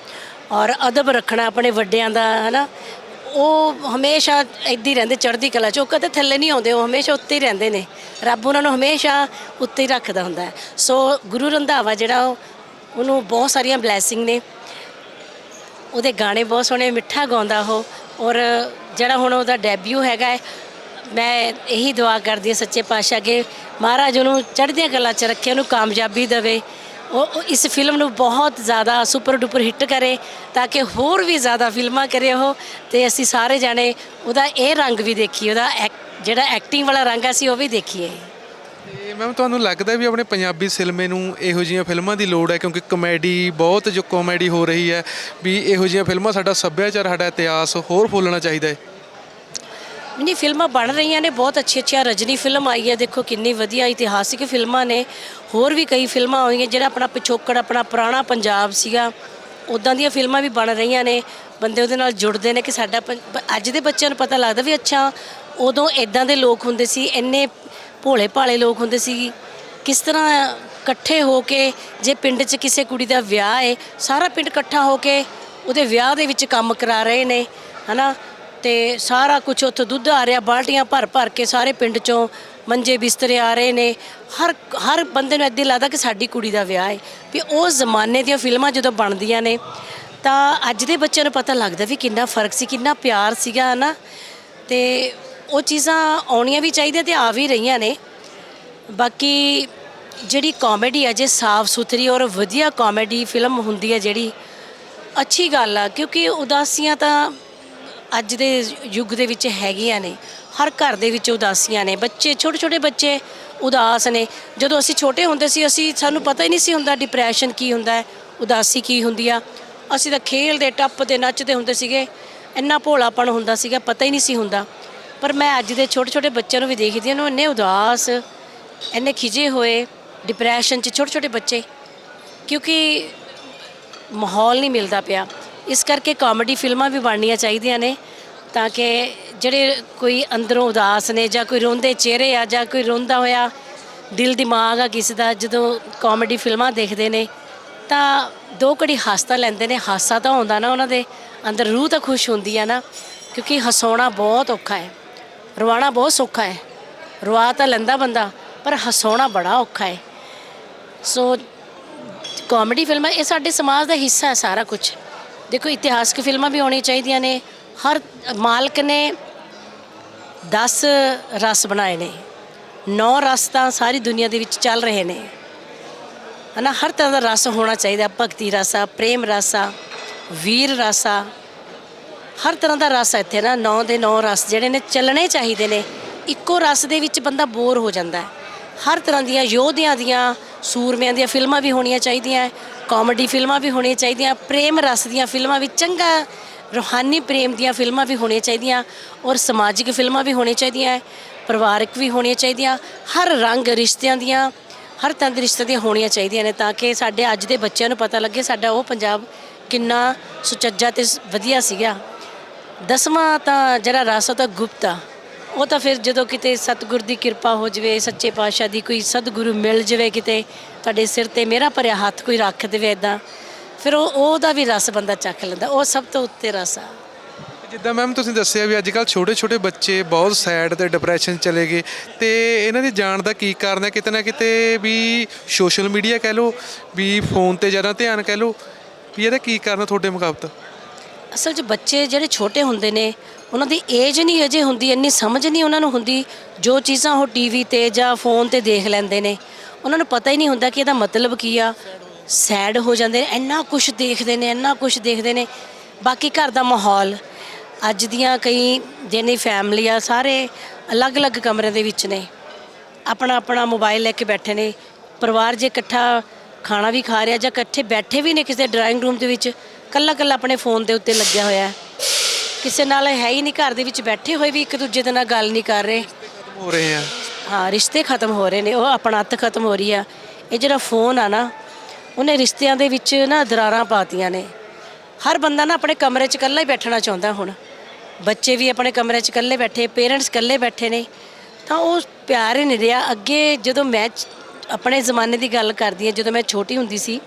ਔਰ ਅਦਬ ਰੱਖਣਾ ਆਪਣੇ ਵੱਡਿਆਂ ਦਾ, ਹਨਾ? ਉਹ ਹਮੇਸ਼ਾ ਇੱਦਾਂ ਹੀ ਰਹਿੰਦੇ, ਚੜ੍ਹਦੀ ਕਲਾ ਚ। ਉਹ ਕਦੇ ਥੱਲੇ ਨਹੀਂ ਆਉਂਦੇ, ਉਹ ਹਮੇਸ਼ਾ ਉੱਤੇ ਹੀ ਰਹਿੰਦੇ ਨੇ। ਰੱਬ ਉਹਨਾਂ ਨੂੰ ਹਮੇਸ਼ਾ ਉੱਤੇ ਹੀ ਰੱਖਦਾ ਹੁੰਦਾ ਹੈ। ਸੋ ਗੁਰੂ ਰੰਧਾਵਾ ਜਿਹੜਾ ਉਹ, ਉਹਨੂੰ ਬਹੁਤ ਸਾਰੀਆਂ ਬਲੇਸਿੰਗ ਨੇ। ਉਹਦੇ ਗਾਣੇ ਬਹੁਤ ਸੋਹਣੇ, ਮਿੱਠਾ ਗਾਉਂਦਾ ਉਹ। ਔਰ ਜਿਹੜਾ ਹੁਣ ਉਹਦਾ ਡੈਬਿਊ ਹੈਗਾ ਹੈ ਮੈਂ ਇਹੀ ਦੁਆ ਕਰਦੀ ਹਾਂ ਸੱਚੇ ਪਾਤਸ਼ਾਹ ਕਿ ਮਹਾਰਾਜ ਉਹਨੂੰ ਚੜ੍ਹਦੀਆਂ ਕਲਾ 'ਚ ਰੱਖੇ, ਉਹਨੂੰ ਕਾਮਯਾਬੀ ਦੇਵੇ। ਉਹ ਉਹ ਇਸ ਫਿਲਮ ਨੂੰ ਬਹੁਤ ਜ਼ਿਆਦਾ ਸੁਪਰ ਡੁਪਰ ਹਿੱਟ ਕਰੇ ਤਾਂ ਕਿ ਹੋਰ ਵੀ ਜ਼ਿਆਦਾ ਫਿਲਮਾਂ ਕਰੇ ਉਹ ਤੇ ਅਸੀਂ ਸਾਰੇ ਜਾਣੇ ਉਹਦਾ ਇਹ ਰੰਗ ਵੀ ਦੇਖੀਏ, ਉਹਦਾ ਐਕ- ਜਿਹੜਾ ਐਕਟਿੰਗ ਵਾਲਾ ਰੰਗ ਆ ਸੀ ਉਹ ਵੀ ਦੇਖੀਏ। ਤੇ ਮੈਮ ਤੁਹਾਨੂੰ ਲੱਗਦਾ ਵੀ ਆਪਣੇ ਪੰਜਾਬੀ ਸਿਨੇਮੇ ਨੂੰ ਇਹੋ ਜਿਹੀਆਂ ਫਿਲਮਾਂ ਦੀ ਲੋੜ ਹੈ? ਕਿਉਂਕਿ ਕਮੇਡੀ ਬਹੁਤ ਜੋ ਕਾਮੇਡੀ ਹੋ ਰਹੀ ਹੈ, ਵੀ ਇਹੋ ਜਿਹੀਆਂ ਫਿਲਮਾਂ ਸਾਡਾ ਸੱਭਿਆਚਾਰ, ਸਾਡਾ ਇਤਿਹਾਸ ਹੋਰ ਫੋਲਣਾ ਚਾਹੀਦਾ ਹੈ। ਨਹੀਂ, ਫਿਲਮਾਂ ਬਣ ਰਹੀਆਂ ਨੇ, ਬਹੁਤ ਅੱਛੀ ਅੱਛੀਆਂ ਰਜਨੀ ਫਿਲਮ ਆਈ ਹੈ, ਦੇਖੋ ਕਿੰਨੀ ਵਧੀਆ ਇਤਿਹਾਸਿਕ ਫਿਲਮਾਂ ਨੇ। ਹੋਰ ਵੀ ਕਈ ਫਿਲਮਾਂ ਆਈਆਂ ਜਿਹੜਾ ਆਪਣਾ ਪਿਛੋਕੜ, ਆਪਣਾ ਪੁਰਾਣਾ ਪੰਜਾਬ ਸੀਗਾ ਉਦਾਂ ਦੀਆਂ ਫਿਲਮਾਂ ਵੀ ਬਣ ਰਹੀਆਂ ਨੇ। ਬੰਦੇ ਉਹਦੇ ਨਾਲ ਜੁੜਦੇ ਨੇ ਕਿ ਸਾਡਾ ਪੰ- ਅੱਜ ਦੇ ਬੱਚਿਆਂ ਨੂੰ ਪਤਾ ਲੱਗਦਾ ਵੀ ਅੱਛਾ, ਉਦੋਂ ਇਦਾਂ ਦੇ ਲੋਕ ਹੁੰਦੇ ਸੀ, ਇੰਨੇ ਭੋਲੇ ਭਾਲੇ ਲੋਕ ਹੁੰਦੇ ਸੀ। ਕਿਸ ਤਰ੍ਹਾਂ ਇਕੱਠੇ ਹੋ ਕੇ, ਜੇ ਪਿੰਡ 'ਚ ਕਿਸੇ ਕੁੜੀ ਦਾ ਵਿਆਹ ਹੈ ਸਾਰਾ ਪਿੰਡ ਇਕੱਠਾ ਹੋ ਕੇ ਉਹਦੇ ਵਿਆਹ ਦੇ ਵਿੱਚ ਕੰਮ ਕਰਾ ਰਹੇ ਨੇ, ਹਨਾ? ਤੇ ਸਾਰਾ ਕੁਝ ਉੱਥੋਂ ਦੁੱਧ ਆ ਰਿਹਾ, ਬਾਲਟੀਆਂ ਭਰ ਭਰ ਕੇ ਸਾਰੇ ਪਿੰਡ ਚੋਂ ਮੰਜੇ ਬਿਸਤਰੇ ਆ ਰਹੇ ਨੇ। ਹਰ ਹਰ ਬੰਦੇ ਨੂੰ ਇੱਦਾਂ ਹੀ ਲੱਗਦਾ ਕਿ ਸਾਡੀ ਕੁੜੀ ਦਾ ਵਿਆਹ ਹੈ, ਵੀ ਉਹ ਜ਼ਮਾਨੇ ਦੀਆਂ ਫਿਲਮਾਂ ਜਦੋਂ ਬਣਦੀਆਂ ਨੇ, ਤਾਂ ਅੱਜ ਦੇ ਬੱਚਿਆਂ ਨੂੰ ਪਤਾ ਲੱਗਦਾ ਵੀ ਕਿੰਨਾ ਫ਼ਰਕ ਸੀ, ਕਿੰਨਾ ਪਿਆਰ ਸੀਗਾ ਨਾ ਤੇ ਉਹ ਚੀਜ਼ਾਂ ਆਉਣੀਆਂ ਵੀ ਚਾਹੀਦੀਆਂ ਤੇ ਆ ਵੀ ਰਹੀਆਂ ਨੇ। ਬਾਕੀ ਜਿਹੜੀ ਕਾਮੇਡੀ ਹੈ ਜੇ ਸਾਫ਼ ਸੁਥਰੀ ਔਰ ਵਧੀਆ ਕਾਮੇਡੀ ਫਿਲਮ ਹੁੰਦੀ ਹੈ ਜਿਹੜੀ, ਅੱਛੀ ਗੱਲ ਆ, ਕਿਉਂਕਿ ਉਦਾਸੀਆਂ ਤਾਂ ਅੱਜ ਦੇ ਯੁੱਗ ਦੇ ਵਿੱਚ ਹੈਗੀਆਂ ਨੇ, ਹਰ ਘਰ ਦੇ ਵਿੱਚ ਉਦਾਸੀਆਂ ਨੇ, ਬੱਚੇ ਛੋਟੇ ਛੋਟੇ ਬੱਚੇ ਉਦਾਸ ਨੇ। ਜਦੋਂ ਅਸੀਂ ਛੋਟੇ ਹੁੰਦੇ ਸੀ, ਅਸੀਂ, ਸਾਨੂੰ ਪਤਾ ਹੀ ਨਹੀਂ ਸੀ ਹੁੰਦਾ ਡਿਪਰੈਸ਼ਨ ਕੀ ਹੁੰਦਾ ਹੈ, ਉਦਾਸੀ ਕੀ ਹੁੰਦੀ ਆ। ਅਸੀਂ ਤਾਂ ਖੇਲਦੇ, ਟੱਪਦੇ, ਨੱਚਦੇ ਹੁੰਦੇ ਸੀਗੇ, ਇੰਨਾ ਭੋਲਾਪਣ ਹੁੰਦਾ ਸੀਗਾ, ਪਤਾ ਹੀ ਨਹੀਂ ਸੀ ਹੁੰਦਾ। ਪਰ ਮੈਂ ਅੱਜ ਦੇ ਛੋਟੇ ਛੋਟੇ ਬੱਚਿਆਂ ਨੂੰ ਵੀ ਦੇਖਦੀ ਹਾਂ ਉਹ ਇੰਨੇ ਉਦਾਸ, ਇੰਨੇ ਖਿਜੇ ਹੋਏ ਡਿਪਰੈਸ਼ਨ 'ਚ ਛੋਟੇ ਛੋਟੇ ਬੱਚੇ, ਕਿਉਂਕਿ ਮਾਹੌਲ ਨਹੀਂ ਮਿਲਦਾ ਪਿਆ। ਇਸ ਕਰਕੇ ਕਾਮੇਡੀ ਫਿਲਮਾਂ ਵੀ ਬਣਨੀਆਂ ਚਾਹੀਦੀਆਂ ਨੇ ਤਾਂ ਕਿ ਜਿਹੜੇ ਕੋਈ ਅੰਦਰੋਂ ਉਦਾਸ ਨੇ ਜਾਂ ਕੋਈ ਰੋਂਦੇ ਚਿਹਰੇ ਆ ਜਾਂ ਕੋਈ ਰੋਂਦਾ ਹੋਇਆ ਦਿਲ ਦਿਮਾਗ ਆ ਕਿਸੇ ਦਾ, ਜਦੋਂ ਕਾਮੇਡੀ ਫਿਲਮਾਂ ਦੇਖਦੇ ਨੇ, ਤਾਂ ਦੋ ਘੜੀ ਹੱਸ ਤਾਂ ਲੈਂਦੇ ਨੇ। ਹਾਸਾ ਤਾਂ ਆਉਂਦਾ ਨਾ ਉਹਨਾਂ ਦੇ, ਅੰਦਰ ਰੂਹ ਤਾਂ ਖੁਸ਼ ਹੁੰਦੀ ਆ ਨਾ, ਕਿਉਂਕਿ ਹਸਾਉਣਾ ਬਹੁਤ ਔਖਾ ਹੈ ਰਵਾਣਾ ਬਹੁਤ ਸੌਖਾ ਹੈ। ਰਵਾ ਤਾਂ ਲੈਂਦਾ ਬੰਦਾ, ਪਰ ਹਸਾਉਣਾ ਬੜਾ ਔਖਾ ਹੈ। ਸੋ ਕਾਮੇਡੀ ਫਿਲਮਾਂ ਇਹ ਸਾਡੇ ਸਮਾਜ ਦਾ ਹਿੱਸਾ ਹੈ ਸਾਰਾ ਕੁਝ ਦੇਖੋ, ਇਤਿਹਾਸਕ ਫਿਲਮਾਂ ਵੀ ਹੋਣੀਆਂ ਚਾਹੀਦੀਆਂ ਨੇ। ਹਰ ਮਾਲਕ ਨੇ 10 ਰਸ ਬਣਾਏ ਨੇ। 9 ਰਸ ਤਾਂ ਸਾਰੀ ਦੁਨੀਆ ਦੇ ਵਿੱਚ ਚੱਲ ਰਹੇ ਨੇ। ਹਨਾ, ਹਰ ਤਰ੍ਹਾਂ ਦਾ ਰਸ ਹੋਣਾ ਚਾਹੀਦਾ। ਭਗਤੀ ਰਸ ਆ, ਪ੍ਰੇਮ ਰਸ ਆ, ਵੀਰ ਰਸ ਆ। ਹਰ ਤਰ੍ਹਾਂ ਦਾ ਰਸ ਹੈ ਇੱਥੇ ਨਾ। 9 ਦੇ 9 ਰਸ ਜਿਹੜੇ ਨੇ ਚੱਲਣੇ ਚਾਹੀਦੇ ਨੇ। ਇੱਕੋ ਰਸ ਦੇ ਵਿੱਚ ਬੰਦਾ ਬੋਰ ਹੋ ਜਾਂਦਾ ਹੈ। ਹਰ ਤਰ੍ਹਾਂ ਦੀਆਂ ਯੋਧਿਆਂ ਦੀਆਂ ਸੂਰਮਿਆਂ ਦੀਆਂ ਫਿਲਮਾਂ ਵੀ ਹੋਣੀਆਂ ਚਾਹੀਦੀਆਂ ਕਾਮੇਡੀ ਫਿਲਮਾਂ ਵੀ ਹੋਣੀਆਂ ਚਾਹੀਦੀਆਂ, ਪ੍ਰੇਮ ਰਸ ਦੀਆਂ ਫਿਲਮਾਂ ਵੀ, ਚੰਗਾ ਰੂਹਾਨੀ ਪ੍ਰੇਮ ਦੀਆਂ ਫਿਲਮਾਂ ਵੀ ਹੋਣੀਆਂ ਚਾਹੀਦੀਆਂ ਔਰ ਸਮਾਜਿਕ ਫਿਲਮਾਂ ਵੀ ਹੋਣੀਆਂ ਚਾਹੀਦੀਆਂ, ਪਰਿਵਾਰਕ ਵੀ ਹੋਣੀਆਂ ਚਾਹੀਦੀਆਂ, ਹਰ ਰੰਗ ਰਿਸ਼ਤਿਆਂ ਦੀਆਂ, ਹਰ ਤਰ੍ਹਾਂ ਦੇ ਰਿਸ਼ਤੇ ਦੀਆਂ ਹੋਣੀਆਂ ਚਾਹੀਦੀਆਂ ਨੇ ਤਾਂ ਕਿ ਸਾਡੇ ਅੱਜ ਦੇ ਬੱਚਿਆਂ ਨੂੰ ਪਤਾ ਲੱਗੇ ਸਾਡਾ ਉਹ ਪੰਜਾਬ ਕਿੰਨਾ ਸੁਚੱਜਾ ਤੇ ਵਧੀਆ ਸੀਗਾ। ਦਸਵਾਂ ਤਾਂ ਜਿਹੜਾ ਰਸ ਉਹ ਤਾਂ ਗੁਪਤਾ। ਉਹ ਤਾਂ ਫਿਰ ਜਦੋਂ ਕਿਤੇ ਸਤਿਗੁਰ ਦੀ ਕਿਰਪਾ ਹੋ ਜਵੇ ਸੱਚੇ ਪਾਤਸ਼ਾਹ ਦੀ ਕੋਈ ਸਤਿਗੁਰੂ ਮਿਲ ਜਵੇ ਕਿਤੇ ਤੁਹਾਡੇ ਸਿਰ ਤੇ ਮੇਰਾ ਭਰਿਆ ਹੱਥ ਕੋਈ ਰੱਖ ਦੇਵੇ ਇਦਾਂ ਫਿਰ ਉਹ ਉਹਦਾ ਵੀ ਰਸ ਬੰਦਾ ਚੱਖ ਲੈਂਦਾ ਉਹ ਸਭ ਤੋਂ ਉੱਤੇ ਰਸ ਆ। ਜਿੱਦਾਂ ਮੈਮ ਤੁਸੀਂ ਦੱਸਿਆ ਵੀ ਅੱਜ ਕੱਲ ਛੋਟੇ ਛੋਟੇ ਬੱਚੇ ਬਹੁਤ ਸੈਡ ਤੇ ਡਿਪਰੈਸ਼ਨ ਚਲੇ ਗਏ ਤੇ ਇਹਨਾਂ ਦੀ ਜਾਣ ਦਾ ਕੀ ਕਾਰਨ ਹੈ? ਕਿਤੇ ਨਾ ਕਿਤੇ ਵੀ ਸੋਸ਼ਲ ਮੀਡੀਆ ਕਹਿ ਲਓ ਵੀ ਫੋਨ ਤੇ ਜ਼ਿਆਦਾ ਧਿਆਨ ਕਹਿ ਲਓ ਵੀ ਇਹਦਾ ਕੀ ਕਾਰਨ ਤੁਹਾਡੇ ਮੁਕਾਬਲੇ ਅਸਲ 'ਚ ਬੱਚੇ ਜਿਹੜੇ ਛੋਟੇ ਹੁੰਦੇ ਨੇ ਉਹਨਾਂ ਦੀ ਏਜ ਨਹੀਂ ਅਜੇ ਹੁੰਦੀ, ਇੰਨੀ ਸਮਝ ਨਹੀਂ ਉਹਨਾਂ ਨੂੰ ਹੁੰਦੀ, ਜੋ ਚੀਜ਼ਾਂ ਉਹ ਟੀਵੀ ਤੇ ਜਾਂ ਫੋਨ ਤੇ ਦੇਖ ਲੈਂਦੇ ਨੇ। ਉਹਨਾਂ ਨੂੰ ਪਤਾ ਹੀ ਨਹੀਂ ਹੁੰਦਾ ਕਿ ਇਹਦਾ ਮਤਲਬ ਕੀ ਆ। ਸੈਡ ਹੋ ਜਾਂਦੇ ਨੇ, ਇੰਨਾ ਕੁਝ ਦੇਖਦੇ ਨੇ, ਇੰਨਾ ਕੁਝ ਦੇਖਦੇ ਨੇ। ਬਾਕੀ ਘਰ ਦਾ ਮਾਹੌਲ, ਅੱਜ ਦੀਆਂ ਕਈ ਜਿਹਨੇ ਫੈਮਲੀ ਆ, ਸਾਰੇ ਅਲੱਗ-ਅਲੱਗ ਕਮਰਿਆਂ ਦੇ ਵਿੱਚ ਨੇ। ਆਪਣਾ ਆਪਣਾ ਮੋਬਾਈਲ ਲੈ ਕੇ ਬੈਠੇ ਨੇ। ਪਰਿਵਾਰ ਜੇ ਇਕੱਠਾ ਖਾਣਾ ਵੀ ਖਾ ਰਿਹਾ ਜਾਂ ਇਕੱਠੇ ਬੈਠੇ ਵੀ ਨੇ ਕਿਸੇ ਡਰਾਇੰਗ ਰੂਮ ਦੇ ਵਿੱਚ ਕੱਲਾ ਕੱਲਾ ਆਪਣੇ ਫੋਨ ਦੇ ਉੱਤੇ ਲੱਗਿਆ ਹੋਇਆ। ਹੈ ਕਿਸੇ ਨਾਲ ਹੈ ਹੀ ਨਹੀਂ ਘਰ ਦੇ ਵਿੱਚ ਬੈਠੇ ਹੋਏ ਵੀ ਇੱਕ ਦੂਜੇ ਦੇ ਨਾਲ ਗੱਲ ਨਹੀਂ ਕਰ ਰਹੇ। ਖਤਮ ਹੋ ਰਹੇ ਆ। ਹਾਂ ਰਿਸ਼ਤੇ ਖਤਮ ਹੋ ਰਹੇ ਨੇ ਉਹ ਆਪਣਤ ਖਤਮ ਹੋ ਰਹੀ ਆ। ਇਹ ਜਿਹੜਾ ਫੋਨ ਆ ਨਾ ਉਹਨੇ ਰਿਸ਼ਤਿਆਂ ਦੇ ਵਿੱਚ ਨਾ ਦਰਾਰਾਂ ਪਾਤੀਆਂ ਨੇ। ਹਰ ਬੰਦਾ ਨਾ ਆਪਣੇ ਕਮਰੇ 'ਚ ਇਕੱਲਾ ਹੀ ਬੈਠਣਾ ਚਾਹੁੰਦਾ ਹੁਣ। ਬੱਚੇ ਵੀ ਆਪਣੇ ਕਮਰੇ 'ਚ ਇਕੱਲੇ ਬੈਠੇ ਪੇਰੈਂਟਸ ਇਕੱਲੇ ਬੈਠੇ ਨੇ। ਤਾਂ ਉਹ ਪਿਆਰ ਹੀ ਨਹੀਂ ਰਿਹਾ। ਅੱਗੇ ਜਦੋਂ ਮੈਂ ਆਪਣੇ ਜ਼ਮਾਨੇ ਦੀ ਗੱਲ ਕਰਦੀ ਹਾਂ ਜਦੋਂ ਮੈਂ ਛੋਟੀ ਹੁੰਦੀ ਸੀ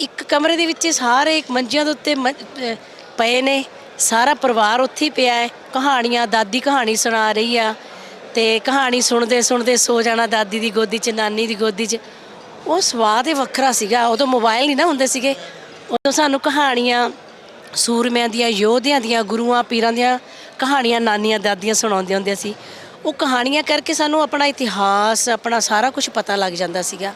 ਇੱਕ ਕਮਰੇ ਦੇ ਵਿੱਚ ਸਾਰੇ ਇੱਕ ਮੰਜਿਆਂ ਦੇ ਉੱਤੇ ਪਏ ਨੇ। ਸਾਰਾ ਪਰਿਵਾਰ ਉੱਥੇ ਹੀ ਪਿਆ ਹੈ। ਕਹਾਣੀਆਂ, ਦਾਦੀ ਕਹਾਣੀ ਸੁਣਾ ਰਹੀ ਆ ਤੇ ਕਹਾਣੀ ਸੁਣਦੇ ਸੁਣਦੇ ਸੋ ਜਾਣਾ ਦਾਦੀ ਦੀ ਗੋਦੀ 'ਚ, ਨਾਨੀ ਦੀ ਗੋਦੀ 'ਚ। ਉਹ ਸਵਾਦ ਹੀ ਵੱਖਰਾ ਸੀਗਾ। ਉਦੋਂ ਮੋਬਾਈਲ ਨਹੀਂ ਨਾ ਹੁੰਦੇ ਸੀਗੇ। ਉਦੋਂ ਸਾਨੂੰ ਕਹਾਣੀਆਂ, ਸੂਰਮਿਆਂ ਦੀਆਂ, ਯੋਧਿਆਂ ਦੀਆਂ, ਗੁਰੂਆਂ, ਪੀਰਾਂ ਦੀਆਂ ਕਹਾਣੀਆਂ ਨਾਨੀਆਂ, ਦਾਦੀਆਂ ਸੁਣਾਉਂਦੀਆਂ ਹੁੰਦੀਆਂ ਸੀ। ਉਹ ਕਹਾਣੀਆਂ ਕਰਕੇ ਸਾਨੂੰ ਆਪਣਾ ਇਤਿਹਾਸ, ਆਪਣਾ ਸਾਰਾ ਕੁਝ ਪਤਾ ਲੱਗ ਜਾਂਦਾ ਸੀਗਾ।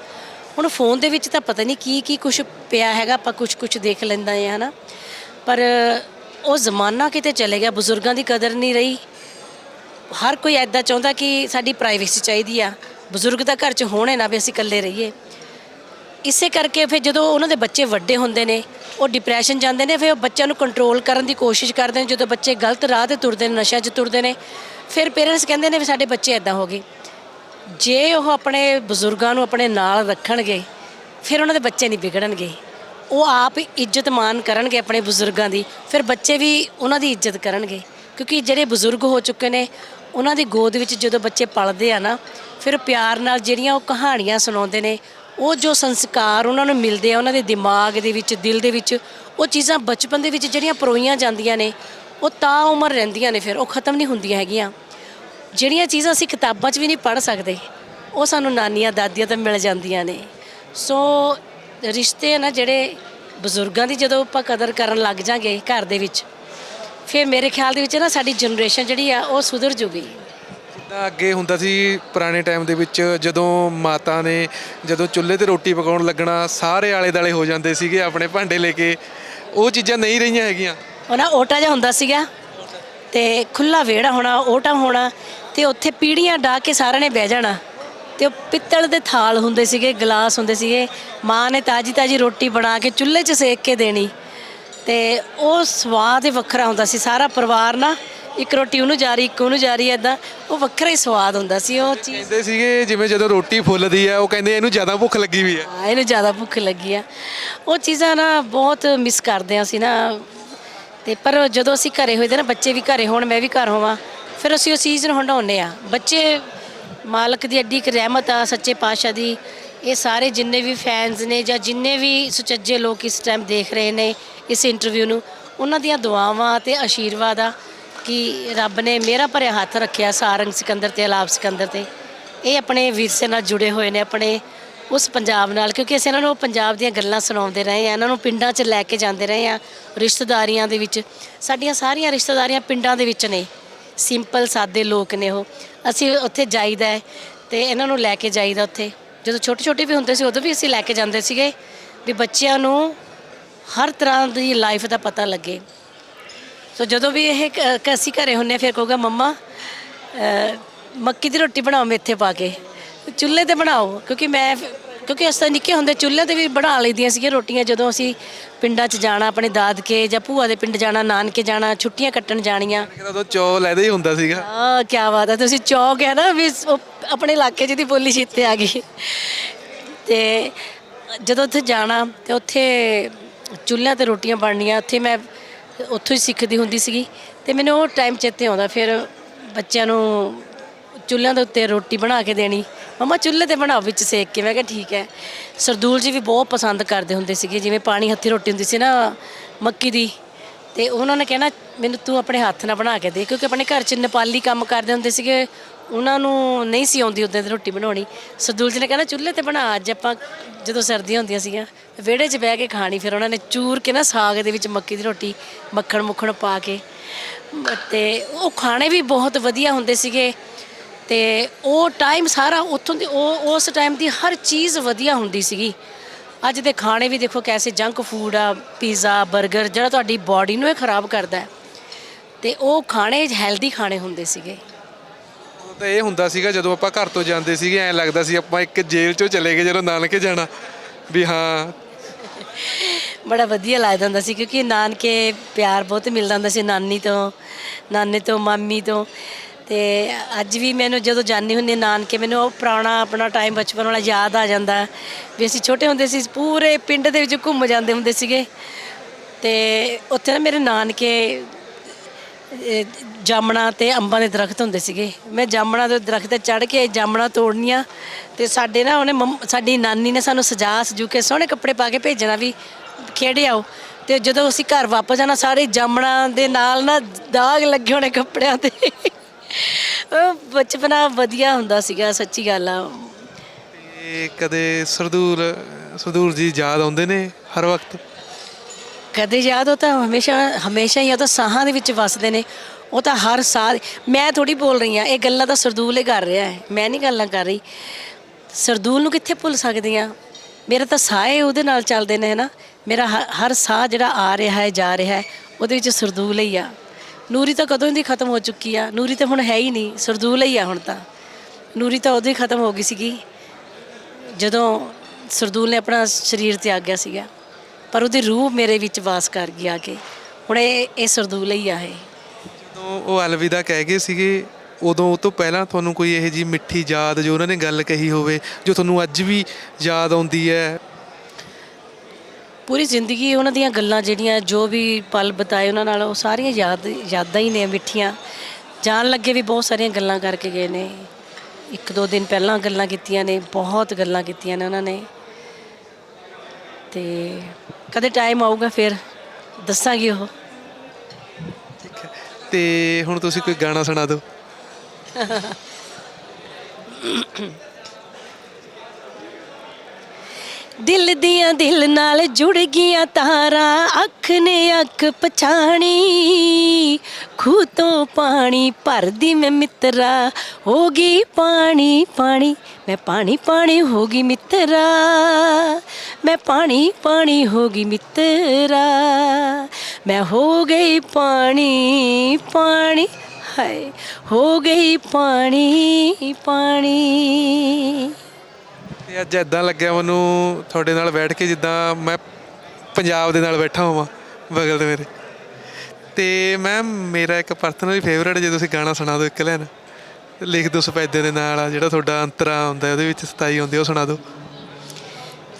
ਹੁਣ ਫੋਨ ਦੇ ਵਿੱਚ ਤਾਂ ਪਤਾ ਨਹੀਂ ਕੀ ਕੀ ਕੁਝ ਪਿਆ ਹੈਗਾ। ਆਪਾਂ ਕੁਝ ਕੁਝ ਦੇਖ ਲੈਂਦਾ ਹੈ, ਹਨਾ। ਪਰ ਉਹ ਜ਼ਮਾਨਾ ਕਿਤੇ ਚਲੇ ਗਿਆ, ਬਜ਼ੁਰਗਾਂ ਦੀ ਕਦਰ ਨਹੀਂ ਰਹੀ। ਹਰ ਕੋਈ ਐਦਾਂ ਚਾਹੁੰਦਾ ਕਿ ਸਾਡੀ ਪ੍ਰਾਈਵੇਸੀ ਚਾਹੀਦੀ ਆ। ਬਜ਼ੁਰਗ ਤਾਂ ਘਰ 'ਚ ਹੋਣੇ ਨਾ ਵੀ ਅਸੀਂ ਇਕੱਲੇ ਰਹੀਏ। ਇਸੇ ਕਰਕੇ ਫਿਰ ਜਦੋਂ ਉਹਨਾਂ ਦੇ ਬੱਚੇ ਵੱਡੇ ਹੁੰਦੇ ਨੇ, ਉਹ ਡਿਪਰੈਸ਼ਨ ਜਾਂਦੇ ਨੇ, ਫਿਰ ਉਹ ਬੱਚਿਆਂ ਨੂੰ ਕੰਟਰੋਲ ਕਰਨ ਦੀ ਕੋਸ਼ਿਸ਼ ਕਰਦੇ ਨੇ। ਜਦੋਂ ਬੱਚੇ ਗਲਤ ਰਾਹ ਤੇ ਤੁਰਦੇ ਨੇ, ਨਸ਼ਿਆਂ 'ਚ ਤੁਰਦੇ ਨੇ, ਫਿਰ ਪੇਰੈਂਟਸ ਕਹਿੰਦੇ ਨੇ ਵੀ ਸਾਡੇ ਬੱਚੇ ਐਦਾਂ ਹੋ ਗਏ। ਜੇ ਉਹ ਆਪਣੇ ਬਜ਼ੁਰਗਾਂ ਨੂੰ ਆਪਣੇ ਨਾਲ ਰੱਖਣਗੇ, ਫਿਰ ਉਹਨਾਂ ਦੇ ਬੱਚੇ ਨਹੀਂ ਵਿਗੜਨਗੇ। ਉਹ ਆਪ ਇੱਜ਼ਤ ਮਾਨ ਕਰਨਗੇ ਆਪਣੇ ਬਜ਼ੁਰਗਾਂ ਦੀ, ਫਿਰ ਬੱਚੇ ਵੀ ਉਹਨਾਂ ਦੀ ਇੱਜ਼ਤ ਕਰਨਗੇ। ਕਿਉਂਕਿ ਜਿਹੜੇ ਬਜ਼ੁਰਗ ਹੋ ਚੁੱਕੇ ਨੇ, ਉਹਨਾਂ ਦੀ ਗੋਦ ਵਿੱਚ ਜਦੋਂ ਬੱਚੇ ਪਲਦੇ ਆ ਨਾ, ਫਿਰ ਪਿਆਰ ਨਾਲ ਜਿਹੜੀਆਂ ਉਹ ਕਹਾਣੀਆਂ ਸੁਣਾਉਂਦੇ ਨੇ, ਉਹ ਜੋ ਸੰਸਕਾਰ ਉਹਨਾਂ ਨੂੰ ਮਿਲਦੇ ਆ, ਉਹਨਾਂ ਦੇ ਦਿਮਾਗ ਦੇ ਵਿੱਚ, ਦਿਲ ਦੇ ਵਿੱਚ, ਉਹ ਚੀਜ਼ਾਂ ਬਚਪਨ ਦੇ ਵਿੱਚ ਜਿਹੜੀਆਂ ਪਰੋਈਆਂ ਜਾਂਦੀਆਂ ਨੇ, ਉਹ ਤਾਂ ਉਮਰ ਰਹਿੰਦੀਆਂ ਨੇ ਫਿਰ, ਉਹ ਖਤਮ ਨਹੀਂ ਹੁੰਦੀਆਂ ਹੈਗੀਆਂ। ਜਿਹੜੀਆਂ ਚੀਜ਼ਾਂ ਅਸੀਂ ਕਿਤਾਬਾਂ 'ਚ ਵੀ ਨਹੀਂ ਪੜ੍ਹ ਸਕਦੇ, ਉਹ ਸਾਨੂੰ ਨਾਨੀਆਂ, ਦਾਦੀਆਂ ਤੋਂ ਮਿਲ ਜਾਂਦੀਆਂ ਨੇ। ਸੋ ਰਿਸ਼ਤੇ ਨਾ ਜਿਹੜੇ ਬਜ਼ੁਰਗਾਂ ਦੀ ਜਦੋਂ ਆਪਾਂ ਕਦਰ ਕਰਨ ਲੱਗ ਜਾਾਂਗੇ ਘਰ ਦੇ ਵਿੱਚ ਫਿਰ ਮੇਰੇ ਖਿਆਲ ਦੇ ਵਿੱਚ ਨਾ ਸਾਡੀ ਜਨਰੇਸ਼ਨ ਜਿਹੜੀ ਆ ਉਹ ਸੁਧਰ ਜੂਗੀ। ਜਿੱਦਾਂ ਅੱਗੇ ਹੁੰਦਾ ਸੀ ਪੁਰਾਣੇ ਟਾਈਮ ਦੇ ਵਿੱਚ ਜਦੋਂ ਮਾਤਾ ਨੇ ਜਦੋਂ ਚੁੱਲ੍ਹੇ ਤੇ ਰੋਟੀ ਪਕਾਉਣ ਲੱਗਣਾ ਸਾਰੇ ਆਲੇ ਦਾਲੇ ਹੋ ਜਾਂਦੇ ਸੀਗੇ ਆਪਣੇ ਭਾਂਡੇ ਲੈ ਕੇ ਉਹ ਚੀਜ਼ਾਂ ਨਹੀਂ ਰਹੀਆਂ ਹੈਗੀਆਂ। ਉਹ ਨਾ ਓਟਾ ਜਿਹਾ ਹੁੰਦਾ ਸੀਗਾ ਤੇ ਖੁੱਲਾ ਵਿਹੜਾ ਹੋਣਾ ਓਟਾ ਹੋਣਾ ਤੇ ਉੱਥੇ ਪੀੜੀਆਂ ਡਾ ਕੇ ਸਾਰਿਆਂ ਨੇ ਬਹਿ ਜਾਣਾ। ਤੇ ਉਹ ਪਿੱਤਲ ਦੇ ਥਾਲ ਹੁੰਦੇ ਸੀਗੇ ਗਲਾਸ ਹੁੰਦੇ ਸੀਗੇ। ਮਾਂ ਨੇ ਤਾਜੀ ਤਾਜੀ ਰੋਟੀ ਬਣਾ ਕੇ ਚੁੱਲ੍ਹੇ 'ਚ ਸੇਕ ਕੇ ਦੇਣੀ। ਤੇ ਉਹ ਸਵਾਦ ਹੀ ਵੱਖਰਾ ਹੁੰਦਾ ਸੀ। ਸਾਰਾ ਪਰਿਵਾਰ ਨਾ ਇੱਕ ਰੋਟੀ ਉਹਨੂੰ ਜਾਰੀ ਇੱਕ ਉਹਨੂੰ ਜਾਰੀ ਐਦਾਂ ਉਹ ਵੱਖਰਾ ਹੀ ਸਵਾਦ ਹੁੰਦਾ ਸੀ। ਉਹ ਚੀਜ਼ ਕਹਿੰਦੇ ਸੀਗੇ ਜਿਵੇਂ ਜਦੋਂ ਰੋਟੀ ਫੁੱਲਦੀ ਹੈ ਉਹ ਕਹਿੰਦੇ ਇਹਨੂੰ ਜ਼ਿਆਦਾ ਭੁੱਖ ਲੱਗੀ ਵੀ ਹਾਂ। ਇਹਨੂੰ ਜ਼ਿਆਦਾ ਭੁੱਖ ਲੱਗੀ ਆ। ਉਹ ਚੀਜ਼ਾਂ ਨਾ ਬਹੁਤ ਮਿਸ ਕਰਦੇ ਆ ਅਸੀਂ ਨਾ। ਤੇ ਪਰ ਜਦੋਂ ਅਸੀਂ ਘਰੇ ਹੋਈਦੇ ਨਾ ਬੱਚੇ ਵੀ ਘਰੇ ਹੋਣ ਮੈਂ ਵੀ ਘਰ ਹੋਵਾਂ ਫਿਰ ਅਸੀਂ ਉਸ ਚੀਜ਼ ਨੂੰ ਹੰਡਾਉਂਦੇ ਆ ਬੱਚੇ ਮਾਲਕ ਦੀ ਐਡੀ ਇੱਕ ਰਹਿਮਤ ਆ, ਸੱਚੇ ਪਾਤਸ਼ਾਹ ਦੀ। ਇਹ ਸਾਰੇ ਜਿੰਨੇ ਵੀ ਫੈਨਸ ਨੇ ਜਾਂ ਜਿੰਨੇ ਵੀ ਸੁਚੱਜੇ ਲੋਕ ਇਸ ਟਾਈਮ ਦੇਖ ਰਹੇ ਨੇ ਇਸ ਇੰਟਰਵਿਊ ਨੂੰ, ਉਹਨਾਂ ਦੀਆਂ ਦੁਆਵਾਂ ਤੇ ਆਸ਼ੀਰਵਾਦ ਆ ਕਿ ਰੱਬ ਨੇ ਮੇਰਾ ਭਰਿਆ ਹੱਥ ਰੱਖਿਆ ਸਾਰੰਗ ਸਿਕੰਦਰ ਤੇ ਅਲਾਪ ਸਿਕੰਦਰ ਤੇ। ਇਹ ਆਪਣੇ ਵਿਰਸੇ ਨਾਲ ਜੁੜੇ ਹੋਏ ਨੇ, ਆਪਣੇ ਉਸ ਪੰਜਾਬ ਨਾਲ, ਕਿਉਂਕਿ ਅਸੀਂ ਇਹਨਾਂ ਨੂੰ ਪੰਜਾਬ ਦੀਆਂ ਗੱਲਾਂ ਸੁਣਾਉਂਦੇ ਰਹੇ ਆ, ਇਹਨਾਂ ਨੂੰ ਪਿੰਡਾਂ 'ਚ ਲੈ ਕੇ ਜਾਂਦੇ ਰਹੇ ਆ, ਰਿਸ਼ਤੇਦਾਰੀਆਂ ਦੇ ਵਿੱਚ। ਸਾਡੀਆਂ ਸਾਰੀਆਂ ਰਿਸ਼ਤੇਦਾਰੀਆਂ ਪਿੰਡਾਂ ਦੇ ਵਿੱਚ ਨੇ। ਸਿੰਪਲ ਸਾਦੇ ਲੋਕ ਨੇ ਉਹ। ਅਸੀਂ ਉੱਥੇ ਜਾਈਦਾ ਹੈ ਤੇ ਇਹਨਾਂ ਨੂੰ ਲੈ ਕੇ ਜਾਈਦਾ ਉੱਥੇ। ਜਦੋਂ ਛੋਟੇ ਛੋਟੇ ਵੀ ਹੁੰਦੇ ਸੀ ਉਦੋਂ ਵੀ ਅਸੀਂ ਲੈ ਕੇ ਜਾਂਦੇ ਸੀਗੇ ਵੀ ਬੱਚਿਆਂ ਨੂੰ ਹਰ ਤਰ੍ਹਾਂ ਦੀ ਲਾਈਫ ਦਾ ਪਤਾ ਲੱਗੇ। ਸੋ ਜਦੋਂ ਵੀ ਇਹ ਕ- ਕ- ਅਸੀਂ ਘਰੇ ਹੁੰਨੇ ਫਿਰ ਕਹੂਗਾ ਮੰਮਾ ਅਹ, ਮੱਕੀ ਦੀ ਰੋਟੀ ਬਣਾਓ ਮੇਥੇ ਪਾ ਕੇ। ਚੁੱਲ੍ਹੇ ਤੇ ਬਣਾਓ ਕਿਉਂਕਿ ਮੈਂ ਕਿਉਂਕਿ ਅਸੀਂ ਤਾਂ ਨਿੱਕੇ ਹੁੰਦੇ ਚੁੱਲ੍ਹੇ ਤੇ ਵੀ ਬਣਾ ਲਈਦੀਆਂ ਸੀਗੀਆਂ ਰੋਟੀਆਂ ਜਦੋਂ ਅਸੀਂ ਪਿੰਡਾਂ 'ਚ ਜਾਣਾ ਆਪਣੇ ਦਾਦਕੇ ਜਾਂ ਭੂਆ ਦੇ ਪਿੰਡ ਜਾਣਾ ਨਾਨਕੇ ਜਾਣਾ ਛੁੱਟੀਆਂ ਕੱਟਣ ਜਾਣੀਆਂ। ਕਹਿੰਦਾ ਉਦੋਂ ਚੌ ਲੈਦਾ ਹੀ ਹੁੰਦਾ ਸੀਗਾ। ਆ ਕੀ ਬਾਤ ਹੈ ਤੁਸੀਂ ਚੌਕ ਹੈ ਨਾ ਵੀ ਉਹ ਆਪਣੇ ਇਲਾਕੇ 'ਚ ਦੀ ਬੋਲੀ ਛਿੱਤੇ ਆ ਗਈ। ਤੇ ਜਦੋਂ ਉੱਥੇ ਜਾਣਾ ਤੇ ਉੱਥੇ ਚੁੱਲ੍ਹਿਆਂ ਤੇ ਰੋਟੀਆਂ ਬਣਨੀਆਂ ਉੱਥੇ ਮੈਂ ਉੱਥੋਂ ਹੀ ਸਿੱਖਦੀ ਹੁੰਦੀ ਸੀਗੀ। ਤੇ ਮੈਨੂੰ ਉਹ ਟਾਈਮ ਚੇਤੇ ਆਉਂਦਾ ਫਿਰ ਬੱਚਿਆਂ ਨੂੰ ਚੁੱਲ੍ਹਿਆਂ ਦੇ ਉੱਤੇ ਰੋਟੀ ਬਣਾ ਕੇ ਦੇਣੀ। ਮਮਾ ਚੁੱਲ੍ਹੇ ਤੇ ਬਣਾਓ ਵਿੱਚ ਸੇਕ ਕੇ। ਮੈਂ ਕਿਹਾ ਠੀਕ ਹੈ। ਸਰਦੂਲ ਜੀ ਵੀ ਬਹੁਤ ਪਸੰਦ ਕਰਦੇ ਹੁੰਦੇ ਸੀਗੇ। ਜਿਵੇਂ ਪਾਣੀ ਹੱਥੀ ਰੋਟੀ ਹੁੰਦੀ ਸੀ ਨਾ ਮੱਕੀ ਦੀ। ਤੇ ਉਹਨਾਂ ਨੇ ਕਹਿਣਾ, ਮੈਨੂੰ ਤੂੰ ਆਪਣੇ ਹੱਥ ਨਾਲ ਬਣਾ ਕੇ ਦੇ। ਕਿਉਂਕਿ ਆਪਣੇ ਘਰ 'ਚ ਨੇਪਾਲੀ ਕੰਮ ਕਰਦੇ ਹੁੰਦੇ ਸੀਗੇ। ਉਹਨਾਂ ਨੂੰ ਨਹੀਂ ਸੀ ਆਉਂਦੀ ਉਦੋਂ ਦੀ ਰੋਟੀ ਬਣਾਉਣੀ। ਸਰਦੂਲ ਜੀ ਨੇ ਕਹਿਣਾ, ਚੁੱਲ੍ਹੇ ਤੇ ਬਣਾ। ਅੱਜ ਆਪਾਂ ਜਦੋਂ ਸਰਦੀਆਂ ਹੁੰਦੀਆਂ ਸੀਗੀਆਂ, ਵਿਹੜੇ 'ਚ ਬਹਿ ਕੇ ਖਾਣੀ। ਫਿਰ ਉਹਨਾਂ ਨੇ ਚੂਰ ਕੇ ਨਾ ਸਾਗ ਦੇ ਵਿੱਚ ਮੱਕੀ ਦੀ ਰੋਟੀ ਮੱਖਣ ਮੁੱਖਣ ਪਾ ਕੇ। ਮ- ਤੇ ਉਹ ਖਾਣੇ ਵੀ ਬਹੁਤ ਵਧੀਆ ਹੁੰਦੇ ਸੀਗੇ। ਤੇ ਉਹ ਟਾਈਮ ਸਾਰਾ ਉੱਥੋਂ ਦੀ ਉਹ ਉਸ ਟਾਈਮ ਦੀ ਹਰ ਚੀਜ਼ ਵਧੀਆ ਹੁੰਦੀ ਸੀਗੀ। ਅੱਜ ਦੇ ਖਾਣੇ ਵੀ ਦੇਖੋ ਕੈਸੇ ਜੰਕ ਫੂਡ ਆ ਪੀਜ਼ਾ 버ਗਰ ਜਿਹੜਾ ਤੁਹਾਡੀ ਬਾਡੀ ਨੂੰ ਇਹ ਖਰਾਬ ਕਰਦਾ ਹੈ। ਤੇ ਉਹ ਖਾਣੇ ਹੈਲਦੀ ਖਾਣੇ ਹੁੰਦੇ ਸੀਗੇ। ਉਦੋਂ ਤਾਂ ਇਹ ਹੁੰਦਾ ਸੀਗਾ ਜਦੋਂ ਆਪਾਂ ਘਰ ਤੋਂ ਜਾਂਦੇ ਸੀਗੇ ਐਂ ਲੱਗਦਾ ਸੀ ਆਪਾਂ ਇੱਕ ਜੇਲ੍ਹ ਚੋਂ ਚਲੇ ਗਏ ਜਦੋਂ ਨਾਨਕੇ ਜਾਣਾ ਵੀ ਹਾਂ। ਬੜਾ ਵਧੀਆ ਲੱਗਦਾ ਹੁੰਦਾ ਸੀ ਕਿਉਂਕਿ ਨਾਨਕੇ ਪਿਆਰ ਬਹੁਤ ਮਿਲਦਾ ਹੁੰਦਾ ਸੀ ਨਾਨੀ ਤੋਂ ਨਾਨੇ ਤੋਂ ਮਾਮੀ ਤੋਂ। ਤੇ ਅੱਜ ਵੀ ਮੈਨੂੰ ਜਦੋਂ ਜਾਂਦੀ ਹੁੰਦੀ ਨਾਨਕੇ, ਮੈਨੂੰ ਉਹ ਪੁਰਾਣਾ ਆਪਣਾ ਟਾਈਮ ਬਚਪਨ ਵਾਲਾ ਯਾਦ ਆ ਜਾਂਦਾ। ਵੀ ਅਸੀਂ ਛੋਟੇ ਹੁੰਦੇ ਸੀ, ਪੂਰੇ ਪਿੰਡ ਦੇ ਵਿੱਚ ਘੁੰਮ ਜਾਂਦੇ ਹੁੰਦੇ ਸੀਗੇ। ਤੇ ਉੱਥੇ ਨਾ ਮੇਰੇ ਨਾਨਕੇ ਜਾਮਣਾ ਤੇ ਅੰਬਾਂ ਦੇ ਦਰਖਤ ਹੁੰਦੇ ਸੀਗੇ। ਮੈਂ ਜਾਮਣਾ ਦੇ ਦਰਖਤ ਤੇ ਚੜ ਕੇ ਜਾਮਣਾ ਤੋੜਨੀਆਂ ਤੇ ਸਾਡੇ ਨਾ ਉਹਨੇ ਮੰਮ- ਸਾਡੀ ਨਾਨੀ ਨੇ ਸਾਨੂੰ ਸਜਾ ਸਜੂ ਕੇ ਸੋਹਣੇ ਕੱਪੜੇ ਪਾ ਕੇ ਭੇਜਣਾ ਵੀ ਖੇੜੇ ਆਓ। ਤੇ ਜਦੋਂ ਅਸੀਂ ਘਰ ਵਾਪਸ ਜਾਣਾ, ਸਾਰੇ ਜਾਮਣਾ ਦੇ ਨਾਲ ਨਾ ਦਾਗ ਲੱਗੇ ਹੋਣੇ ਕੱਪੜਿਆਂ ਤੇ। ਉਹ ਬਚਪਨਾ ਵਧੀਆ ਹੁੰਦਾ ਸੀਗਾ ਸੱਚੀ ਗੱਲ ਆ। ਤੇ ਕਦੇ ਸਰਦੂਲ ਸਰਦੂਲ ਜੀ ਯਾਦ ਆਉਂਦੇ ਨੇ ਹਰ ਵਕਤ? ਕਦੇ ਯਾਦ ਉਹ ਤਾਂ ਹਮੇਸ਼ਾ ਹਮੇਸ਼ਾ ਹੀ ਉਹ ਤਾਂ ਸਾਹਾਂ ਦੇ ਵਿੱਚ ਵਸਦੇ ਨੇ। ਉਹ ਤਾਂ ਹਰ ਸਾਲ ਮੈਂ ਥੋੜੀ ਬੋਲ ਰਹੀ ਆ ਇਹ ਗੱਲਾਂ ਤਾਂ ਸਰਦੂਲ ਹੀ ਕਰ ਰਿਹਾ ਹੈ ਮੈਂ ਨਹੀਂ ਗੱਲਾਂ ਕਰ ਰਹੀ। ਸਰਦੂਲ ਨੂੰ ਕਿੱਥੇ ਭੁੱਲ ਸਕਦੀ ਆ ਮੇਰਾ ਤਾਂ ਸਾਹ ਹੀ ਉਹਦੇ ਨਾਲ ਚੱਲਦੇ ਨੇ ਹਨਾ ਮੇਰਾ ਹ- ਹਰ ਸਾਹ ਜਿਹੜਾ ਆ ਰਿਹਾ ਹੈ ਜਾ ਰਿਹਾ ਹੈ ਉਹਦੇ ਵਿੱਚ ਸਰਦੂਲ ਹੀ ਆ। ਨੂਰੀ ਤਾਂ ਕਦੋਂ ਦੀ ਖਤਮ ਹੋ ਚੁੱਕੀ ਆ? ਨੂਰੀ ਤਾਂ ਹੁਣ ਹੈ ਹੀ ਨਹੀਂ, ਸਰਦੂਲ ਹੀ ਆ ਹੁਣ ਤਾਂ। ਨੂਰੀ ਤਾਂ ਉਦੋਂ ਹੀ ਖਤਮ ਹੋ ਗਈ ਸੀਗੀ, ਜਦੋਂ ਸਰਦੂਲ ਨੇ ਆਪਣਾ ਸਰੀਰ ਤਿਆਗਿਆ ਸੀਗਾ। ਪਰ ਉਹਦੀ ਰੂਹ ਮੇਰੇ ਵਿੱਚ ਵਾਸ ਕਰ ਗਈ ਆ ਕੇ। ਹੁਣ ਇਹ ਇਹ ਸਰਦੂਲ ਹੀ ਆ ਇਹ। ਜਦੋਂ ਉਹ ਅਲਵਿਦਾ ਕਹਿ ਗਏ ਸੀਗੇ, ਉਦੋਂ ਉਹ ਤੋਂ ਪਹਿਲਾਂ ਤੁਹਾਨੂੰ ਕੋਈ ਇਹੋ ਜੀ ਮਿੱਠੀ ਯਾਦ ਜੋ ਉਹਨਾਂ ਨੇ ਗੱਲ ਕਹੀ ਹੋਵੇ, ਜੋ ਤੁਹਾਨੂੰ ਅੱਜ ਵੀ ਯਾਦ ਆਉਂਦੀ ਹੈ? ਪੂਰੀ ਜ਼ਿੰਦਗੀ ਉਹਨਾਂ ਦੀਆਂ ਗੱਲਾਂ ਜਿਹੜੀਆਂ ਜੋ ਵੀ ਪਲ ਬਤਾਏ ਉਹਨਾਂ ਨਾਲ ਉਹ ਸਾਰੀਆਂ ਯਾਦ ਯਾਦਾਂ ਹੀ ਨੇ ਮਿੱਠੀਆਂ। ਜਾਣ ਲੱਗੇ ਵੀ ਬਹੁਤ ਸਾਰੀਆਂ ਗੱਲਾਂ ਕਰਕੇ ਗਏ ਨੇ। ਇੱਕ ਦੋ ਦਿਨ ਪਹਿਲਾਂ ਗੱਲਾਂ ਕੀਤੀਆਂ ਨੇ ਬਹੁਤ ਗੱਲਾਂ ਕੀਤੀਆਂ ਨੇ ਉਹਨਾਂ ਨੇ। ਤੇ ਕਦੇ ਟਾਈਮ ਆਊਗਾ ਫਿਰ? ਦੱਸਾਂਗੀ ਉਹ। ਠੀਕ ਹੈ। ਤੇ ਹੁਣ ਤੁਸੀਂ ਕੋਈ ਗਾਣਾ ਸੁਣਾ ਦਿਓ। ਦਿਲ ਦੀਆਂ ਦਿਲ ਨਾਲ ਜੁੜ ਗਈਆਂ ਤਾਰਾਂ, ਅੱਖ ਨੇ ਅੱਖ ਪਛਾਣੀ। ਖੂਹ ਤੋਂ ਪਾਣੀ ਭਰਦੀ ਮੈਂ ਮਿੱਤਰਾ, ਹੋ ਗਈ ਪਾਣੀ ਪਾਣੀ, ਮੈਂ ਪਾਣੀ ਪਾਣੀ ਹੋ ਗਈ ਮਿੱਤਰਾ। ਮੈਂ ਪਾਣੀ ਪਾਣੀ ਹੋ ਗਈ ਮਿੱਤਰਾ, ਮੈਂ ਹੋ ਗਈ ਪਾਣੀ ਪਾਣੀ, ਹਾਏ, ਹੋ ਗਈ ਪਾਣੀ ਪਾਣੀ। ਤੇ ਅੱਜ ਇਦਾਂ ਲੱਗਿਆ ਮੈਨੂੰ ਤੁਹਾਡੇ ਨਾਲ ਬੈਠ ਕੇ ਜਿੱਦਾਂ ਮੈਂ ਪੰਜਾਬ ਦੇ ਨਾਲ ਬੈਠਾ ਹੋਵਾਂ, ਬਗਲ ਦੇ ਮੇਰੇ। ਤੇ ਮੈਮ ਮੇਰਾ ਇੱਕ ਪਰਸਨਲੀ ਫੇਵਰਟ ਜੇ ਤੁਸੀਂ ਗਾਣਾ ਸੁਣਾ ਦਿਓ ਇੱਕ ਲੈਣ ਲਿਖ ਦਿਓ ਸਪੈਦੇ ਦੇ ਨਾਲ ਆ ਜਿਹੜਾ ਤੁਹਾਡਾ ਅੰਤਰਾ ਹੁੰਦਾ ਉਹਦੇ ਵਿੱਚ ਸਤਾਈ ਹੁੰਦੀ ਉਹ ਸੁਣਾ ਦਿਓ।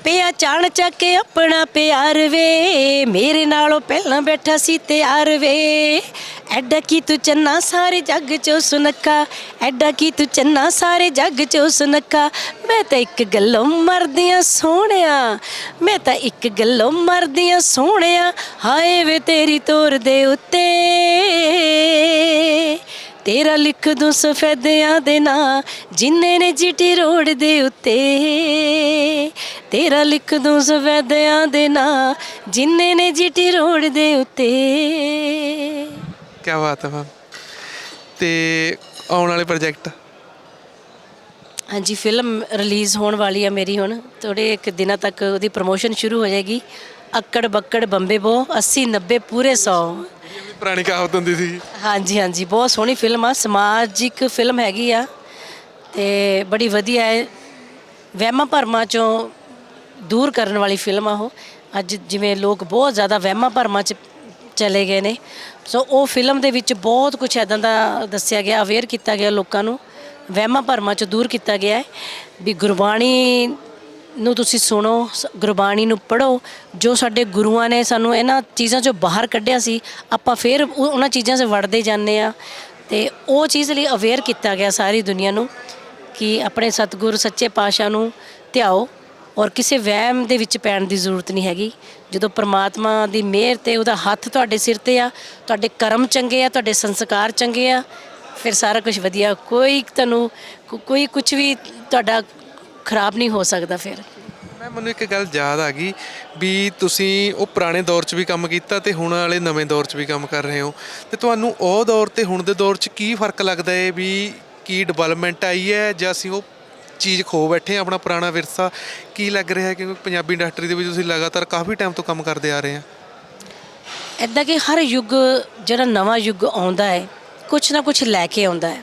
ਪਿਆ ਚਾਣ ਚੱਕ ਕੇ ਆਪਣਾ ਪਿਆਰ ਵੇ। ਮੇਰੇ ਨਾਲੋਂ ਪਹਿਲਾਂ ਬੈਠਾ ਸੀ ਤਿਆਰ ਵੇ। ਐਡਾ ਕੀ ਤੂੰ ਚੰਨਾ ਸਾਰੇ ਜੱਗ ਚੋਂ ਸੁਨੱਖਾ। ਐਡਾ ਕੀ ਤੂੰ ਚੰਨਾ ਸਾਰੇ ਜੱਗ ਚੋਂ ਸੁਨੱਖਾ। ਮੈਂ ਤਾਂ ਇੱਕ ਗੱਲੋਂ ਮਰਦੀਆਂ ਸੋਹਣਿਆ। ਮੈਂ ਤਾਂ ਇੱਕ ਗੱਲੋਂ ਮਰਦੀਆਂ ਸੋਹਣਿਆ। ਹਾਏ ਵੇ ਤੇਰੀ ਤੋਰ ਦੇ ਉੱਤੇ। ਤੇਰਾ ਲਿਖ ਦੂੰ ਸਫੈਦਿਆਂ ਦੇ ਨਾਂ ਜਿੰਨੇ ਨੇ ਜੀਟੀ ਰੋਡ ਦੇ ਉੱਤੇ। ਤੇਰਾ ਲਿਖ ਦੂੰ ਸਫੈਦਿਆਂ ਦੇ ਨਾਂ ਜਿੰਨੇ ਨੇ ਜੀਟੀ ਰੋਡ ਦੇ ਉੱਤੇ। ਕੀ ਬਾਤ ਹੈ ਮੈਮ। ਤੇ ਆਉਣ ਵਾਲੇ ਪ੍ਰੋਜੈਕਟ? ਹਾਂਜੀ ਫਿਲਮ ਰਿਲੀਜ਼ ਹੋਣ ਵਾਲੀ ਆ ਮੇਰੀ ਹੁਣ। ਥੋੜੇ ਇੱਕ ਦਿਨਾਂ ਤੱਕ ਉਹਦੀ ਪ੍ਰੋਮੋਸ਼ਨ ਸ਼ੁਰੂ ਹੋ ਜਾਏਗੀ। ਅੱਕੜ ਬੱਕੜ ਬੰਬੇ ਬੋ 80 90 ਪੂਰੇ 100 ਪੁਰਾਣੀ ਕਹਾਵਤ ਹੁੰਦੀ ਸੀ। ਹਾਂਜੀ ਹਾਂਜੀ, ਬਹੁਤ ਸੋਹਣੀ ਫਿਲਮ ਆ, ਸਮਾਜਿਕ ਫਿਲਮ ਹੈਗੀ ਆ ਤੇ ਬੜੀ ਵਧੀਆ ਹੈ। ਵਹਿਮਾਂ ਭਰਮਾਂ ਚੋਂ ਦੂਰ ਕਰਨ ਵਾਲੀ ਫਿਲਮ ਆ ਉਹ। ਅੱਜ ਜਿਵੇਂ ਲੋਕ ਬਹੁਤ ਜ਼ਿਆਦਾ ਵਹਿਮਾਂ ਭਰਮਾਂ ਚ ਚਲੇ ਗਏ ਨੇ। ਸੋ ਉਹ ਫਿਲਮ ਦੇ ਵਿੱਚ ਬਹੁਤ ਕੁਝ ਐਦਾਂ ਦਾ ਦੱਸਿਆ ਗਿਆ ਅਵੇਅਰ ਕੀਤਾ ਗਿਆ ਲੋਕਾਂ ਨੂੰ। ਵਹਿਮਾਂ ਭਰਮਾਂ ਚ ਦੂਰ ਕੀਤਾ ਗਿਆ ਹੈ। ਵੀ ਗੁਰਬਾਣੀ ਨੂੰ ਤੁਸੀਂ ਸੁਣੋ, ਸ- ਗੁਰਬਾਣੀ ਨੂੰ ਪੜ੍ਹੋ, ਜੋ ਸਾਡੇ ਗੁਰੂਆਂ ਨੇ ਸਾਨੂੰ ਇਹਨਾਂ ਚੀਜ਼ਾਂ ਚੋਂ ਬਾਹਰ ਕੱਢਿਆ ਸੀ, ਆਪਾਂ ਫਿਰ ਉਹ- ਉਹਨਾਂ ਚੀਜ਼ਾਂ 'ਚ ਵੜਦੇ ਜਾਂਦੇ ਆ ਤੇ ਉਹ ਚੀਜ਼ ਲਈ ਅਵੇਅਰ ਕੀਤਾ ਗਿਆ ਸਾਰੀ ਦੁਨੀਆ ਨੂੰ ਕਿ ਆਪਣੇ ਸਤਿਗੁਰ ਸੱਚੇ ਪਾਤਸ਼ਾਹ ਨੂੰ ਧਿਆਓ ਔਰ ਕਿਸੇ ਵਹਿਮ ਦੇ ਵਿੱਚ ਪੈਣ ਦੀ ਜ਼ਰੂਰਤ ਨਹੀਂ ਹੈਗੀ। ਜਦੋਂ ਪ੍ਰਮਾਤਮਾ ਦੀ ਮਿਹਰ ਤੇ ਉਹਦਾ ਹੱਥ ਤੁਹਾਡੇ ਸਿਰ ਤੇ ਆ, ਤੁਹਾਡੇ ਕਰਮ ਚੰਗੇ ਆ, ਤੁਹਾਡੇ ਸੰਸਕਾਰ ਚੰਗੇ ਆ, ਫਿਰ ਸਾਰਾ ਕੁਝ ਵਧੀਆ। ਕੋਈ ਤੁਹਾਨੂੰ, ਕੋ- ਕੋਈ ਕੁਝ ਵੀ ਤੁਹਾਡਾ ਖਰਾਬ ਨਹੀਂ ਹੋ ਸਕਦਾ ਫਿਰ। ਮੈਂ ਮੈਨੂੰ ਇੱਕ ਗੱਲ ਯਾਦ ਆ ਗਈ ਵੀ ਤੁਸੀਂ ਉਹ ਪੁਰਾਣੇ ਦੌਰ 'ਚ ਵੀ ਕੰਮ ਕੀਤਾ ਤੇ ਹੁਣ ਵਾਲੇ ਨਵੇਂ ਦੌਰ 'ਚ ਵੀ ਕੰਮ ਕਰ ਰਹੇ ਹੋ। ਤੇ ਤੁਹਾਨੂੰ ਉਹ ਦੌਰ ਤੇ ਹੁਣ ਦੇ ਦੌਰ 'ਚ ਕੀ ਫ਼ਰਕ ਲੱਗਦਾ ਹੈ ਵੀ ਕੀ ਡਿਵੈਲਪਮੈਂਟ ਆਈ ਹੈ ਜਾਂ ਅਸੀਂ ਉਹ ਚੀਜ਼ ਖੋ ਬੈਠੇ ਹਾਂ ਆਪਣਾ ਪੁਰਾਣਾ ਵਿਰਸਾ? ਕੀ ਲੱਗ ਰਿਹਾ ਹੈ? ਕਿਉਂਕਿ ਪੰਜਾਬੀ ਇੰਡਸਟਰੀ ਦੇ ਵਿੱਚ ਤੁਸੀਂ ਲਗਾਤਾਰ ਕਾਫੀ ਟਾਈਮ ਤੋਂ ਕੰਮ ਕਰਦੇ ਆ ਰਹੇ ਆ। ਇਦਾਂ ਕਿ ਹਰ ਯੁੱਗ ਜਿਹੜਾ ਨਵਾਂ ਯੁੱਗ ਆਉਂਦਾ ਹੈ ਕੁਝ ਨਾ ਕੁਝ ਲੈ ਕੇ ਆਉਂਦਾ ਹੈ।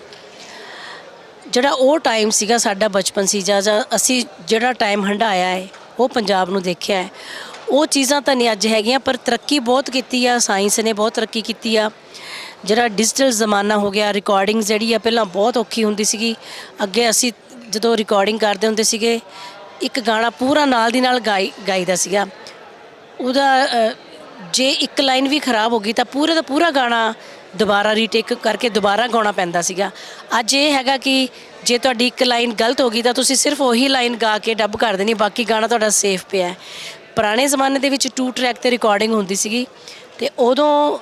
ਜਿਹੜਾ ਉਹ ਟਾਈਮ ਸੀਗਾ ਸਾਡਾ ਬਚਪਨ ਸੀ ਜਾਂ ਜਾਂ ਅਸੀਂ ਜਿਹੜਾ ਟਾਈਮ ਹੰਡਾਇਆ ਹੈ, ਉਹ ਪੰਜਾਬ ਨੂੰ ਦੇਖਿਆ ਹੈ। ਉਹ ਚੀਜ਼ਾਂ ਤਾਂ ਨਹੀਂ ਅੱਜ ਹੈਗੀਆਂ, ਪਰ ਤਰੱਕੀ ਬਹੁਤ ਕੀਤੀ ਆ ਸਾਇੰਸ ਨੇ ਬਹੁਤ ਤਰੱਕੀ ਕੀਤੀ ਆ। ਜਿਹੜਾ ਡਿਜੀਟਲ ਜ਼ਮਾਨਾ ਹੋ ਗਿਆ ਰਿਕਾਰਡਿੰਗ ਜਿਹੜੀ ਆ, ਪਹਿਲਾਂ ਬਹੁਤ ਔਖੀ ਹੁੰਦੀ ਸੀਗੀ। ਅੱਗੇ ਅਸੀਂ ਜਦੋਂ ਰਿਕਾਰਡਿੰਗ ਕਰਦੇ ਹੁੰਦੇ ਸੀਗੇ, ਇੱਕ ਗਾਣਾ ਪੂਰਾ ਨਾਲ ਦੀ ਨਾਲ ਗਾਈ ਗਾਈਦਾ ਸੀਗਾ। ਉਹਦਾ ਜੇ ਇੱਕ ਲਾਈਨ ਵੀ ਖਰਾਬ ਹੋ ਗਈ ਤਾਂ ਪੂਰਾ ਦਾ ਪੂਰਾ ਗਾਣਾ ਦੁਬਾਰਾ ਰੀਟੇਕ ਕਰਕੇ ਦੁਬਾਰਾ ਗਾਉਣਾ ਪੈਂਦਾ ਸੀਗਾ ਅੱਜ ਇਹ ਹੈਗਾ ਕਿ ਜੇ ਤੁਹਾਡੀ ਇੱਕ ਲਾਈਨ ਗਲਤ ਹੋ ਗਈ ਤਾਂ ਤੁਸੀਂ ਸਿਰਫ ਉਹੀ ਲਾਈਨ ਗਾ ਕੇ ਡੱਬ ਕਰ ਦੇਣੀ ਬਾਕੀ ਗਾਣਾ ਤੁਹਾਡਾ ਸੇਫ ਪਿਆ ਹੈ ਪੁਰਾਣੇ ਜ਼ਮਾਨੇ ਦੇ ਵਿੱਚ ਟੂ ਟਰੈਕ ਤੇ ਰਿਕਾਰਡਿੰਗ ਹੁੰਦੀ ਸੀਗੀ ਤੇ ਉਦੋਂ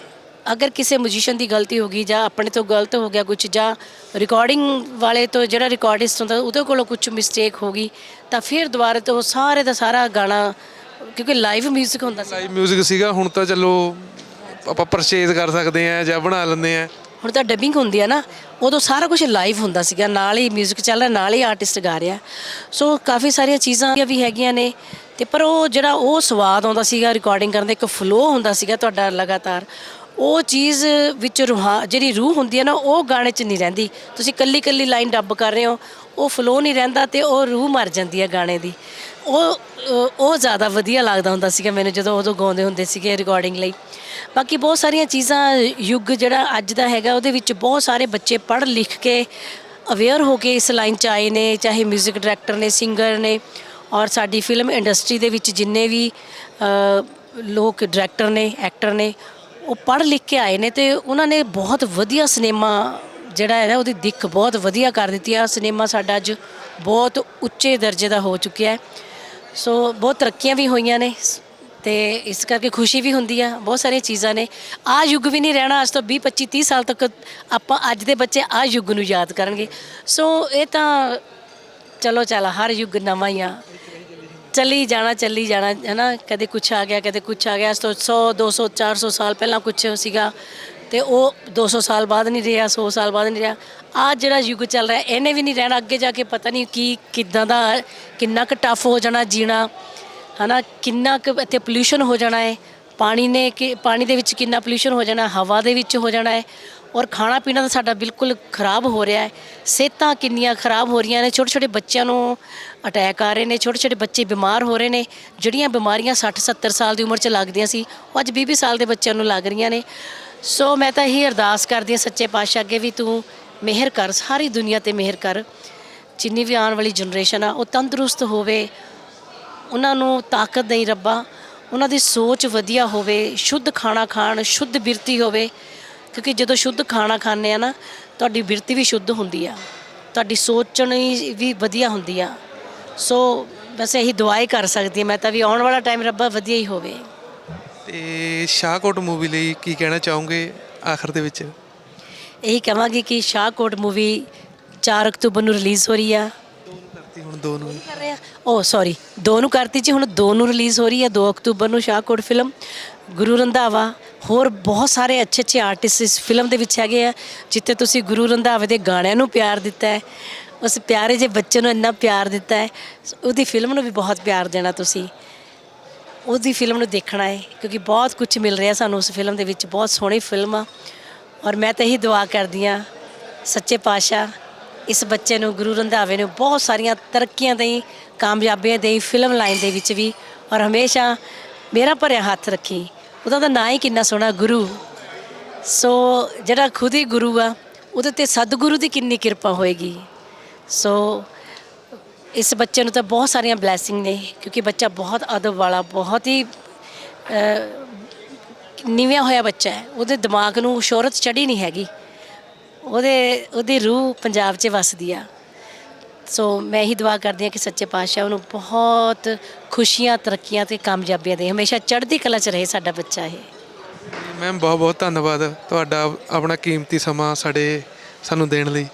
ਅਗਰ ਕਿਸੇ ਮਿਊਜ਼ੀਸ਼ੀਅਨ ਦੀ ਗਲਤੀ ਹੋ ਗਈ ਜਾਂ ਆਪਣੇ ਤੋਂ ਗਲਤ ਹੋ ਗਿਆ ਕੁਝ ਜਾਂ ਰਿਕਾਰਡਿੰਗ ਵਾਲੇ ਤੋਂ ਜਿਹੜਾ ਰਿਕਾਰਡਿਸਟ ਹੁੰਦਾ ਉਹਦੇ ਕੋਲੋਂ ਕੁਝ ਮਿਸਟੇਕ ਹੋ ਗਈ ਤਾਂ ਫਿਰ ਦੁਬਾਰਾ ਤੋਂ ਸਾਰੇ ਦਾ ਸਾਰਾ ਗਾਣਾ ਕਿਉਂਕਿ ਲਾਈਵ 뮤직 ਹੁੰਦਾ ਸੀ ਲਾਈਵ 뮤직 ਸੀਗਾ ਹੁਣ ਤਾਂ ਚਲੋ ਆਪਾਂ ਪਰਚੇਜ਼ ਕਰ ਸਕਦੇ ਆ ਜਾਂ ਬਣਾ ਲੈਂਦੇ ਆ ਹੁਣ ਤਾਂ ਡੱਬਿੰਗ ਹੁੰਦੀ ਆ ਨਾ, ਉਦੋਂ ਸਾਰਾ ਕੁਝ ਲਾਈਵ ਹੁੰਦਾ ਸੀਗਾ, ਨਾਲ ਹੀ 뮤직 ਚੱਲ ਰਿਹਾ, ਨਾਲ ਹੀ ਆਰਟਿਸਟ ਗਾ ਰਿਹਾ। ਸੋ ਕਾਫੀ ਸਾਰੀਆਂ ਚੀਜ਼ਾਂ ਵੀ ਹੈਗੀਆਂ ਨੇ, ਤੇ ਪਰ ਉਹ ਜਿਹੜਾ ਉਹ ਸਵਾਦ ਆਉਂਦਾ ਸੀਗਾ ਰਿਕਾਰਡਿੰਗ ਕਰਨ ਦਾ, ਇੱਕ ਫਲੋ ਹੁੰਦਾ ਸੀਗਾ ਤੁਹਾਡਾ ਲਗਾਤਾਰ, ਉਹ ਚੀਜ਼ ਵਿੱਚ ਰੂਹਾਂ, ਜਿਹੜੀ ਰੂਹ ਹੁੰਦੀ ਹੈ ਨਾ, ਉਹ ਗਾਣੇ 'ਚ ਨਹੀਂ ਰਹਿੰਦੀ। ਤੁਸੀਂ ਕੱਲੀ ਕੱਲੀ ਲਾਈਨ ਡੱਬ ਕਰ ਰਹੇ ਹੋ, ਉਹ ਫਲੋ ਨਹੀਂ ਰਹਿੰਦਾ ਤੇ ਉਹ ਰੂਹ ਮਰ ਜਾਂਦੀ ਹੈ ਗਾਣੇ ਦੀ। ਉਹ ਉਹ ਜ਼ਿਆਦਾ ਵਧੀਆ ਲੱਗਦਾ ਹੁੰਦਾ ਸੀਗਾ ਮੈਨੂੰ ਜਦੋਂ ਉਦੋਂ ਗਾਉਂਦੇ ਹੁੰਦੇ ਸੀਗੇ ਰਿਕਾਰਡਿੰਗ ਲਈ। ਬਾਕੀ ਬਹੁਤ ਸਾਰੀਆਂ ਚੀਜ਼ਾਂ, ਯੁੱਗ ਜਿਹੜਾ ਅੱਜ ਦਾ ਹੈਗਾ, ਉਹਦੇ ਵਿੱਚ ਬਹੁਤ ਸਾਰੇ ਬੱਚੇ ਪੜ੍ਹ ਲਿਖ ਕੇ ਅਵੇਅਰ ਹੋ ਕੇ ਇਸ ਲਾਈਨ 'ਚ ਆਏ ਨੇ, ਚਾਹੇ 뮤직 ਡਾਇਰੈਕਟਰ ਨੇ ਸਿੰਗਰ ਨੇ ਔਰ ਸਾਡੀ ਫਿਲਮ ਇੰਡਸਟਰੀ ਦੇ ਵਿੱਚ ਜਿੰਨੇ ਵੀ ਲੋਕ ਡਾਇਰੈਕਟਰ ਨੇ ਐਕਟਰ ਨੇ, ਉਹ ਪੜ੍ਹ ਲਿਖ ਕੇ ਆਏ ਨੇ ਤੇ ਉਹਨਾਂ ਨੇ ਬਹੁਤ ਵਧੀਆ ਸਿਨੇਮਾ ਜਿਹੜਾ ਹੈ ਨਾ, ਉਹਦੀ ਦਿੱਖ ਬਹੁਤ ਵਧੀਆ ਕਰ ਦਿੱਤੀ ਆ। ਸਿਨੇਮਾ ਸਾਡਾ ਅੱਜ ਬਹੁਤ ਉੱਚੇ ਦਰਜੇ ਦਾ ਹੋ ਚੁੱਕਿਆ ਹੈ। ਸੋ ਬਹੁਤ ਤਰੱਕੀਆਂ ਵੀ ਹੋਈਆਂ ਨੇ ਸ- ਤੇ ਇਸ ਕਰਕੇ ਖੁਸ਼ੀ ਵੀ ਹੁੰਦੀ ਆ, ਬਹੁਤ ਸਾਰੀਆਂ ਚੀਜ਼ਾਂ ਨੇ। ਆ ਯੁੱਗ ਵੀ ਨਹੀਂ ਰਹਿਣਾ, ਅੱਜ ਤੋਂ 20 25 30 ਸਾਲ ਤੱਕ ਆਪਾਂ ਅੱਜ ਦੇ ਬੱਚੇ ਆ ਯੁੱਗ ਨੂੰ ਯਾਦ ਕਰਨਗੇ। ਸੋ ਇਹ ਤਾਂ ਚਲੋ ਚੱਲ, ਹਰ ਯੁੱਗ ਨਵਾਂ ਹੀ ਆ। ਚੱਲੀ ਜਾਣਾ ਚੱਲੀ ਜਾਣਾ ਹੈ ਨਾ ਕਦੇ ਕੁਛ ਆ ਗਿਆ, ਕਦੇ ਕੁਛ ਆ ਗਿਆ। ਅੱਜ ਤੋਂ 100 200 400 ਸਾਲ ਪਹਿਲਾਂ ਕੁਛ ਸੀਗਾ। ਤੇ ਉਹ 200 ਸਾਲ ਬਾਅਦ ਨਹੀਂ ਰਿਹਾ 100 ਸਾਲ ਬਾਅਦ ਨਹੀਂ ਰਿਹਾ। ਆ ਜਿਹੜਾ ਯੁੱਗ ਚੱਲ ਰਿਹਾ, ਇਹਨੇ ਵੀ ਨਹੀਂ ਰਹਿਣਾ, ਅੱਗੇ ਜਾ ਕੇ ਪਤਾ ਨਹੀਂ ਕੀ, ਕਿੱਦਾਂ ਦਾ, ਕਿੰਨਾ ਕੁ ਟਫ ਹੋ ਜਾਣਾ ਜੀਣਾ। ਹਨਾ, ਕਿੰਨਾ ਕੁ ਇੱਥੇ ਪੋਲੂਸ਼ਨ ਹੋ ਜਾਣਾ ਹੈ ਪਾਣੀ ਨੇ ਕਿ, ਪਾਣੀ ਦੇ ਵਿੱਚ ਕਿੰਨਾ ਪੋਲੂਸ਼ਨ ਹੋ ਜਾਣਾ, ਹਵਾ ਦੇ ਵਿੱਚ ਹੋ ਜਾਣਾ ਹੈ ਔਰ ਖਾਣਾ ਪੀਣਾ ਤਾਂ ਸਾਡਾ ਬਿਲਕੁਲ ਖਰਾਬ ਹੋ ਰਿਹਾ ਹੈ ਸਿਹਤਾਂ ਕਿੰਨੀਆਂ ਖਰਾਬ ਹੋ ਰਹੀਆਂ ਨੇ। ਛੋਟੇ ਛੋਟੇ ਬੱਚਿਆਂ ਨੂੰ ਅਟੈਕ ਆ ਰਹੇ ਨੇ। ਛੋਟੇ ਛੋਟੇ ਬੱਚੇ ਬਿਮਾਰ ਹੋ ਰਹੇ ਨੇ। ਜਿਹੜੀਆਂ ਬਿਮਾਰੀਆਂ 60 70 ਸਾਲ ਦੀ ਉਮਰ 'ਚ ਲੱਗਦੀਆਂ ਸੀ, ਉਹ ਅੱਜ 20 20 ਸਾਲ ਦੇ ਬੱਚਿਆਂ ਨੂੰ ਲੱਗ ਰਹੀਆਂ ਨੇ। ਸੋ ਮੈਂ ਤਾਂ ਇਹੀ ਅਰਦਾਸ ਕਰਦੀ ਹਾਂ ਸੱਚੇ ਪਾਤਸ਼ਾਹ ਅੱਗੇ ਵੀ ਤੂੰ ਮਿਹਰ ਕਰ, ਸਾਰੀ ਦੁਨੀਆ ਤੇ ਮਿਹਰ ਕਰ। ਜਿੰਨੀ ਵੀ ਆਉਣ ਵਾਲੀ ਜਨਰੇਸ਼ਨ ਆ, ਉਹ ਤੰਦਰੁਸਤ ਹੋਵੇ, ਉਹਨਾਂ ਨੂੰ ਤਾਕਤ ਦੇਈ ਰੱਬਾ, ਉਹਨਾਂ ਦੀ ਸੋਚ ਵਧੀਆ ਹੋਵੇ, ਸ਼ੁੱਧ ਖਾਣਾ ਖਾਣ, ਸ਼ੁੱਧ ਬਿਰਤੀ ਹੋਵੇ। ਕਿਉਂਕਿ ਜਦੋਂ ਸ਼ੁੱਧ ਖਾਣਾ ਖਾਂਦੇ ਆ ਨਾ, ਤੁਹਾਡੀ ਬਿਰਤੀ ਵੀ ਸ਼ੁੱਧ ਹੁੰਦੀ ਆ, ਤੁਹਾਡੀ ਸੋਚਣੀ ਵੀ ਵਧੀਆ ਹੁੰਦੀ ਆ। ਸੋ ਬਸ ਇਹੀ ਦੁਆ ਕਰ ਸਕਦੀ ਹਾਂ ਮੈਂ ਤਾਂ ਵੀ ਆਉਣ ਵਾਲਾ ਟਾਈਮ ਰੱਬਾ ਵਧੀਆ ਹੀ ਹੋਵੇ। ਤੇ ਸ਼ਾਹਕੋਟ ਮੂਵੀ ਲਈ ਕੀ ਕਹਿਣਾ ਚਾਹੋਗੇ ਆਖਰ ਦੇ ਵਿੱਚ? ਇਹੀ ਕਹਾਂਗੀ ਕਿ ਸ਼ਾਹਕੋਟ ਮੂਵੀ 4 ਅਕਤੂਬਰ ਨੂੰ ਰਿਲੀਜ਼ ਹੋ ਰਹੀ ਆ। ਕਰਤੀ ਹੁਣ ਦੋ ਨੂੰ। ਕਰ ਰਹੇ? ਓ ਸੌਰੀ ਦੋ ਨੂੰ ਕਰਤੀ ਜੀ ਹੁਣ ਦੋ ਨੂੰ ਰਿਲੀਜ਼ ਹੋ ਰਹੀ ਹੈ 2 ਅਕਤੂਬਰ ਨੂੰ ਸ਼ਾਹਕੋਟ ਫਿਲਮ ਗੁਰੂ ਰੰਧਾਵਾ ਹੋਰ ਬਹੁਤ ਸਾਰੇ ਅੱਛੇ ਅੱਛੇ ਆਰਟਿਸਟ ਇਸ ਫਿਲਮ ਦੇ ਵਿੱਚ ਹੈਗੇ ਆ ਜਿੱਥੇ ਤੁਸੀਂ ਗੁਰੂ ਰੰਧਾਵੇ ਦੇ ਗਾਣਿਆਂ ਨੂੰ ਪਿਆਰ ਦਿੱਤਾ ਹੈ। ਉਸ ਪਿਆਰੇ ਜਿਹੇ ਬੱਚੇ ਨੂੰ ਇੰਨਾ ਪਿਆਰ ਦਿੱਤਾ ਹੈ। ਉਹਦੀ ਫਿਲਮ ਨੂੰ ਵੀ ਬਹੁਤ ਪਿਆਰ ਦੇਣਾ ਤੁਸੀਂ। ਉਹਦੀ ਫਿਲਮ ਨੂੰ ਦੇਖਣਾ ਹੈ, ਕਿਉਂਕਿ ਬਹੁਤ ਕੁਝ ਮਿਲ ਰਿਹਾ ਸਾਨੂੰ ਉਸ ਫਿਲਮ ਦੇ ਵਿੱਚ, ਬਹੁਤ ਸੋਹਣੀ ਫਿਲਮ ਆ। ਔਰ ਮੈਂ ਤਾਂ ਇਹੀ ਦੁਆ ਕਰਦੀ ਆ ਸੱਚੇ ਪਾਤਸ਼ਾਹ, ਇਸ ਬੱਚੇ ਨੂੰ, ਗੁਰੂ ਰੰਧਾਵੇ ਨੂੰ, ਬਹੁਤ ਸਾਰੀਆਂ ਤਰੱਕੀਆਂ ਦੇਈ, ਕਾਮਯਾਬੀਆਂ ਦੇਈ ਫਿਲਮ ਲਾਈਨ ਦੇ ਵਿੱਚ ਵੀ। ਔਰ ਹਮੇਸ਼ਾ ਮੇਰਾ ਭਰਿਆ ਹੱਥ ਰੱਖੀ। ਉਹਦਾ ਤਾਂ ਨਾਂ ਹੀ ਕਿੰਨਾ ਸੋਹਣਾ, ਗੁਰੂ। ਸੋ ਜਿਹੜਾ ਖੁਦ ਹੀ ਗੁਰੂ ਆ, ਉਹਦੇ ਤੇ ਸਤਿਗੁਰੂ ਦੀ ਕਿੰਨੀ ਕਿਰਪਾ ਹੋਏਗੀ। ਸੋ ਇਸ ਬੱਚੇ ਨੂੰ ਤਾਂ ਬਹੁਤ ਸਾਰੀਆਂ ਬਲੇਸਿੰਗ ਨੇ ਕਿਉਂਕਿ ਬੱਚਾ ਬਹੁਤ ਅਦਬ ਵਾਲਾ ਬਹੁਤ ਹੀ ਨਿਵਿਆ ਹੋਇਆ ਬੱਚਾ ਹੈ। ਉਹਦੇ ਦਿਮਾਗ ਨੂੰ ਸ਼ੋਹਰਤ ਚੜੀ ਨਹੀਂ ਹੈਗੀ। ਉਹਦੇ ਉਹਦੀ ਰੂਹ ਪੰਜਾਬ 'ਚ ਵਸਦੀ ਆ। ਸੋ ਮੈਂ ਇਹੀ ਦੁਆ ਕਰਦੀ ਹਾਂ ਕਿ ਸੱਚੇ ਪਾਤਸ਼ਾਹ ਉਹਨੂੰ ਬਹੁਤ ਖੁਸ਼ੀਆਂ ਤਰੱਕੀਆਂ ਤੇ ਕਾਮਯਾਬੀਆਂ ਦੇ। ਹਮੇਸ਼ਾ ਚੜ੍ਹਦੀ ਕਲਾ 'ਚ ਰਹੇ ਸਾਡਾ ਬੱਚਾ ਇਹ। ਮੈਮ ਬਹੁਤ ਬਹੁਤ ਧੰਨਵਾਦ ਤੁਹਾਡਾ ਆਪਣਾ ਕੀਮਤੀ ਸਮਾਂ ਸਾਡੇ ਸਾਨੂੰ ਦੇਣ ਲਈ।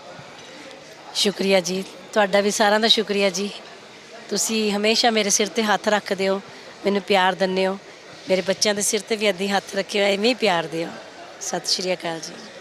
ਸ਼ੁਕਰੀਆ ਜੀ। ਤੁਹਾਡਾ ਵੀ ਸਾਰਿਆਂ ਦਾ ਸ਼ੁਕਰੀਆ ਜੀ। ਤੁਸੀਂ ਹਮੇਸ਼ਾ ਮੇਰੇ ਸਿਰ ਤੇ ਹੱਥ ਰੱਖਦੇ ਹੋ, ਮੈਨੂੰ ਪਿਆਰ ਦਿੰਦੇ ਹੋ। ਮੇਰੇ ਬੱਚਿਆਂ ਦੇ ਸਿਰ ਤੇ ਵੀ ਏਦਾਂ ਹੀ ਹੱਥ ਰੱਖਿਓ, ਐਵੇਂ ਹੀ ਪਿਆਰ ਦਿਓ। ਸਤਿ ਸ਼੍ਰੀ ਅਕਾਲ ਜੀ।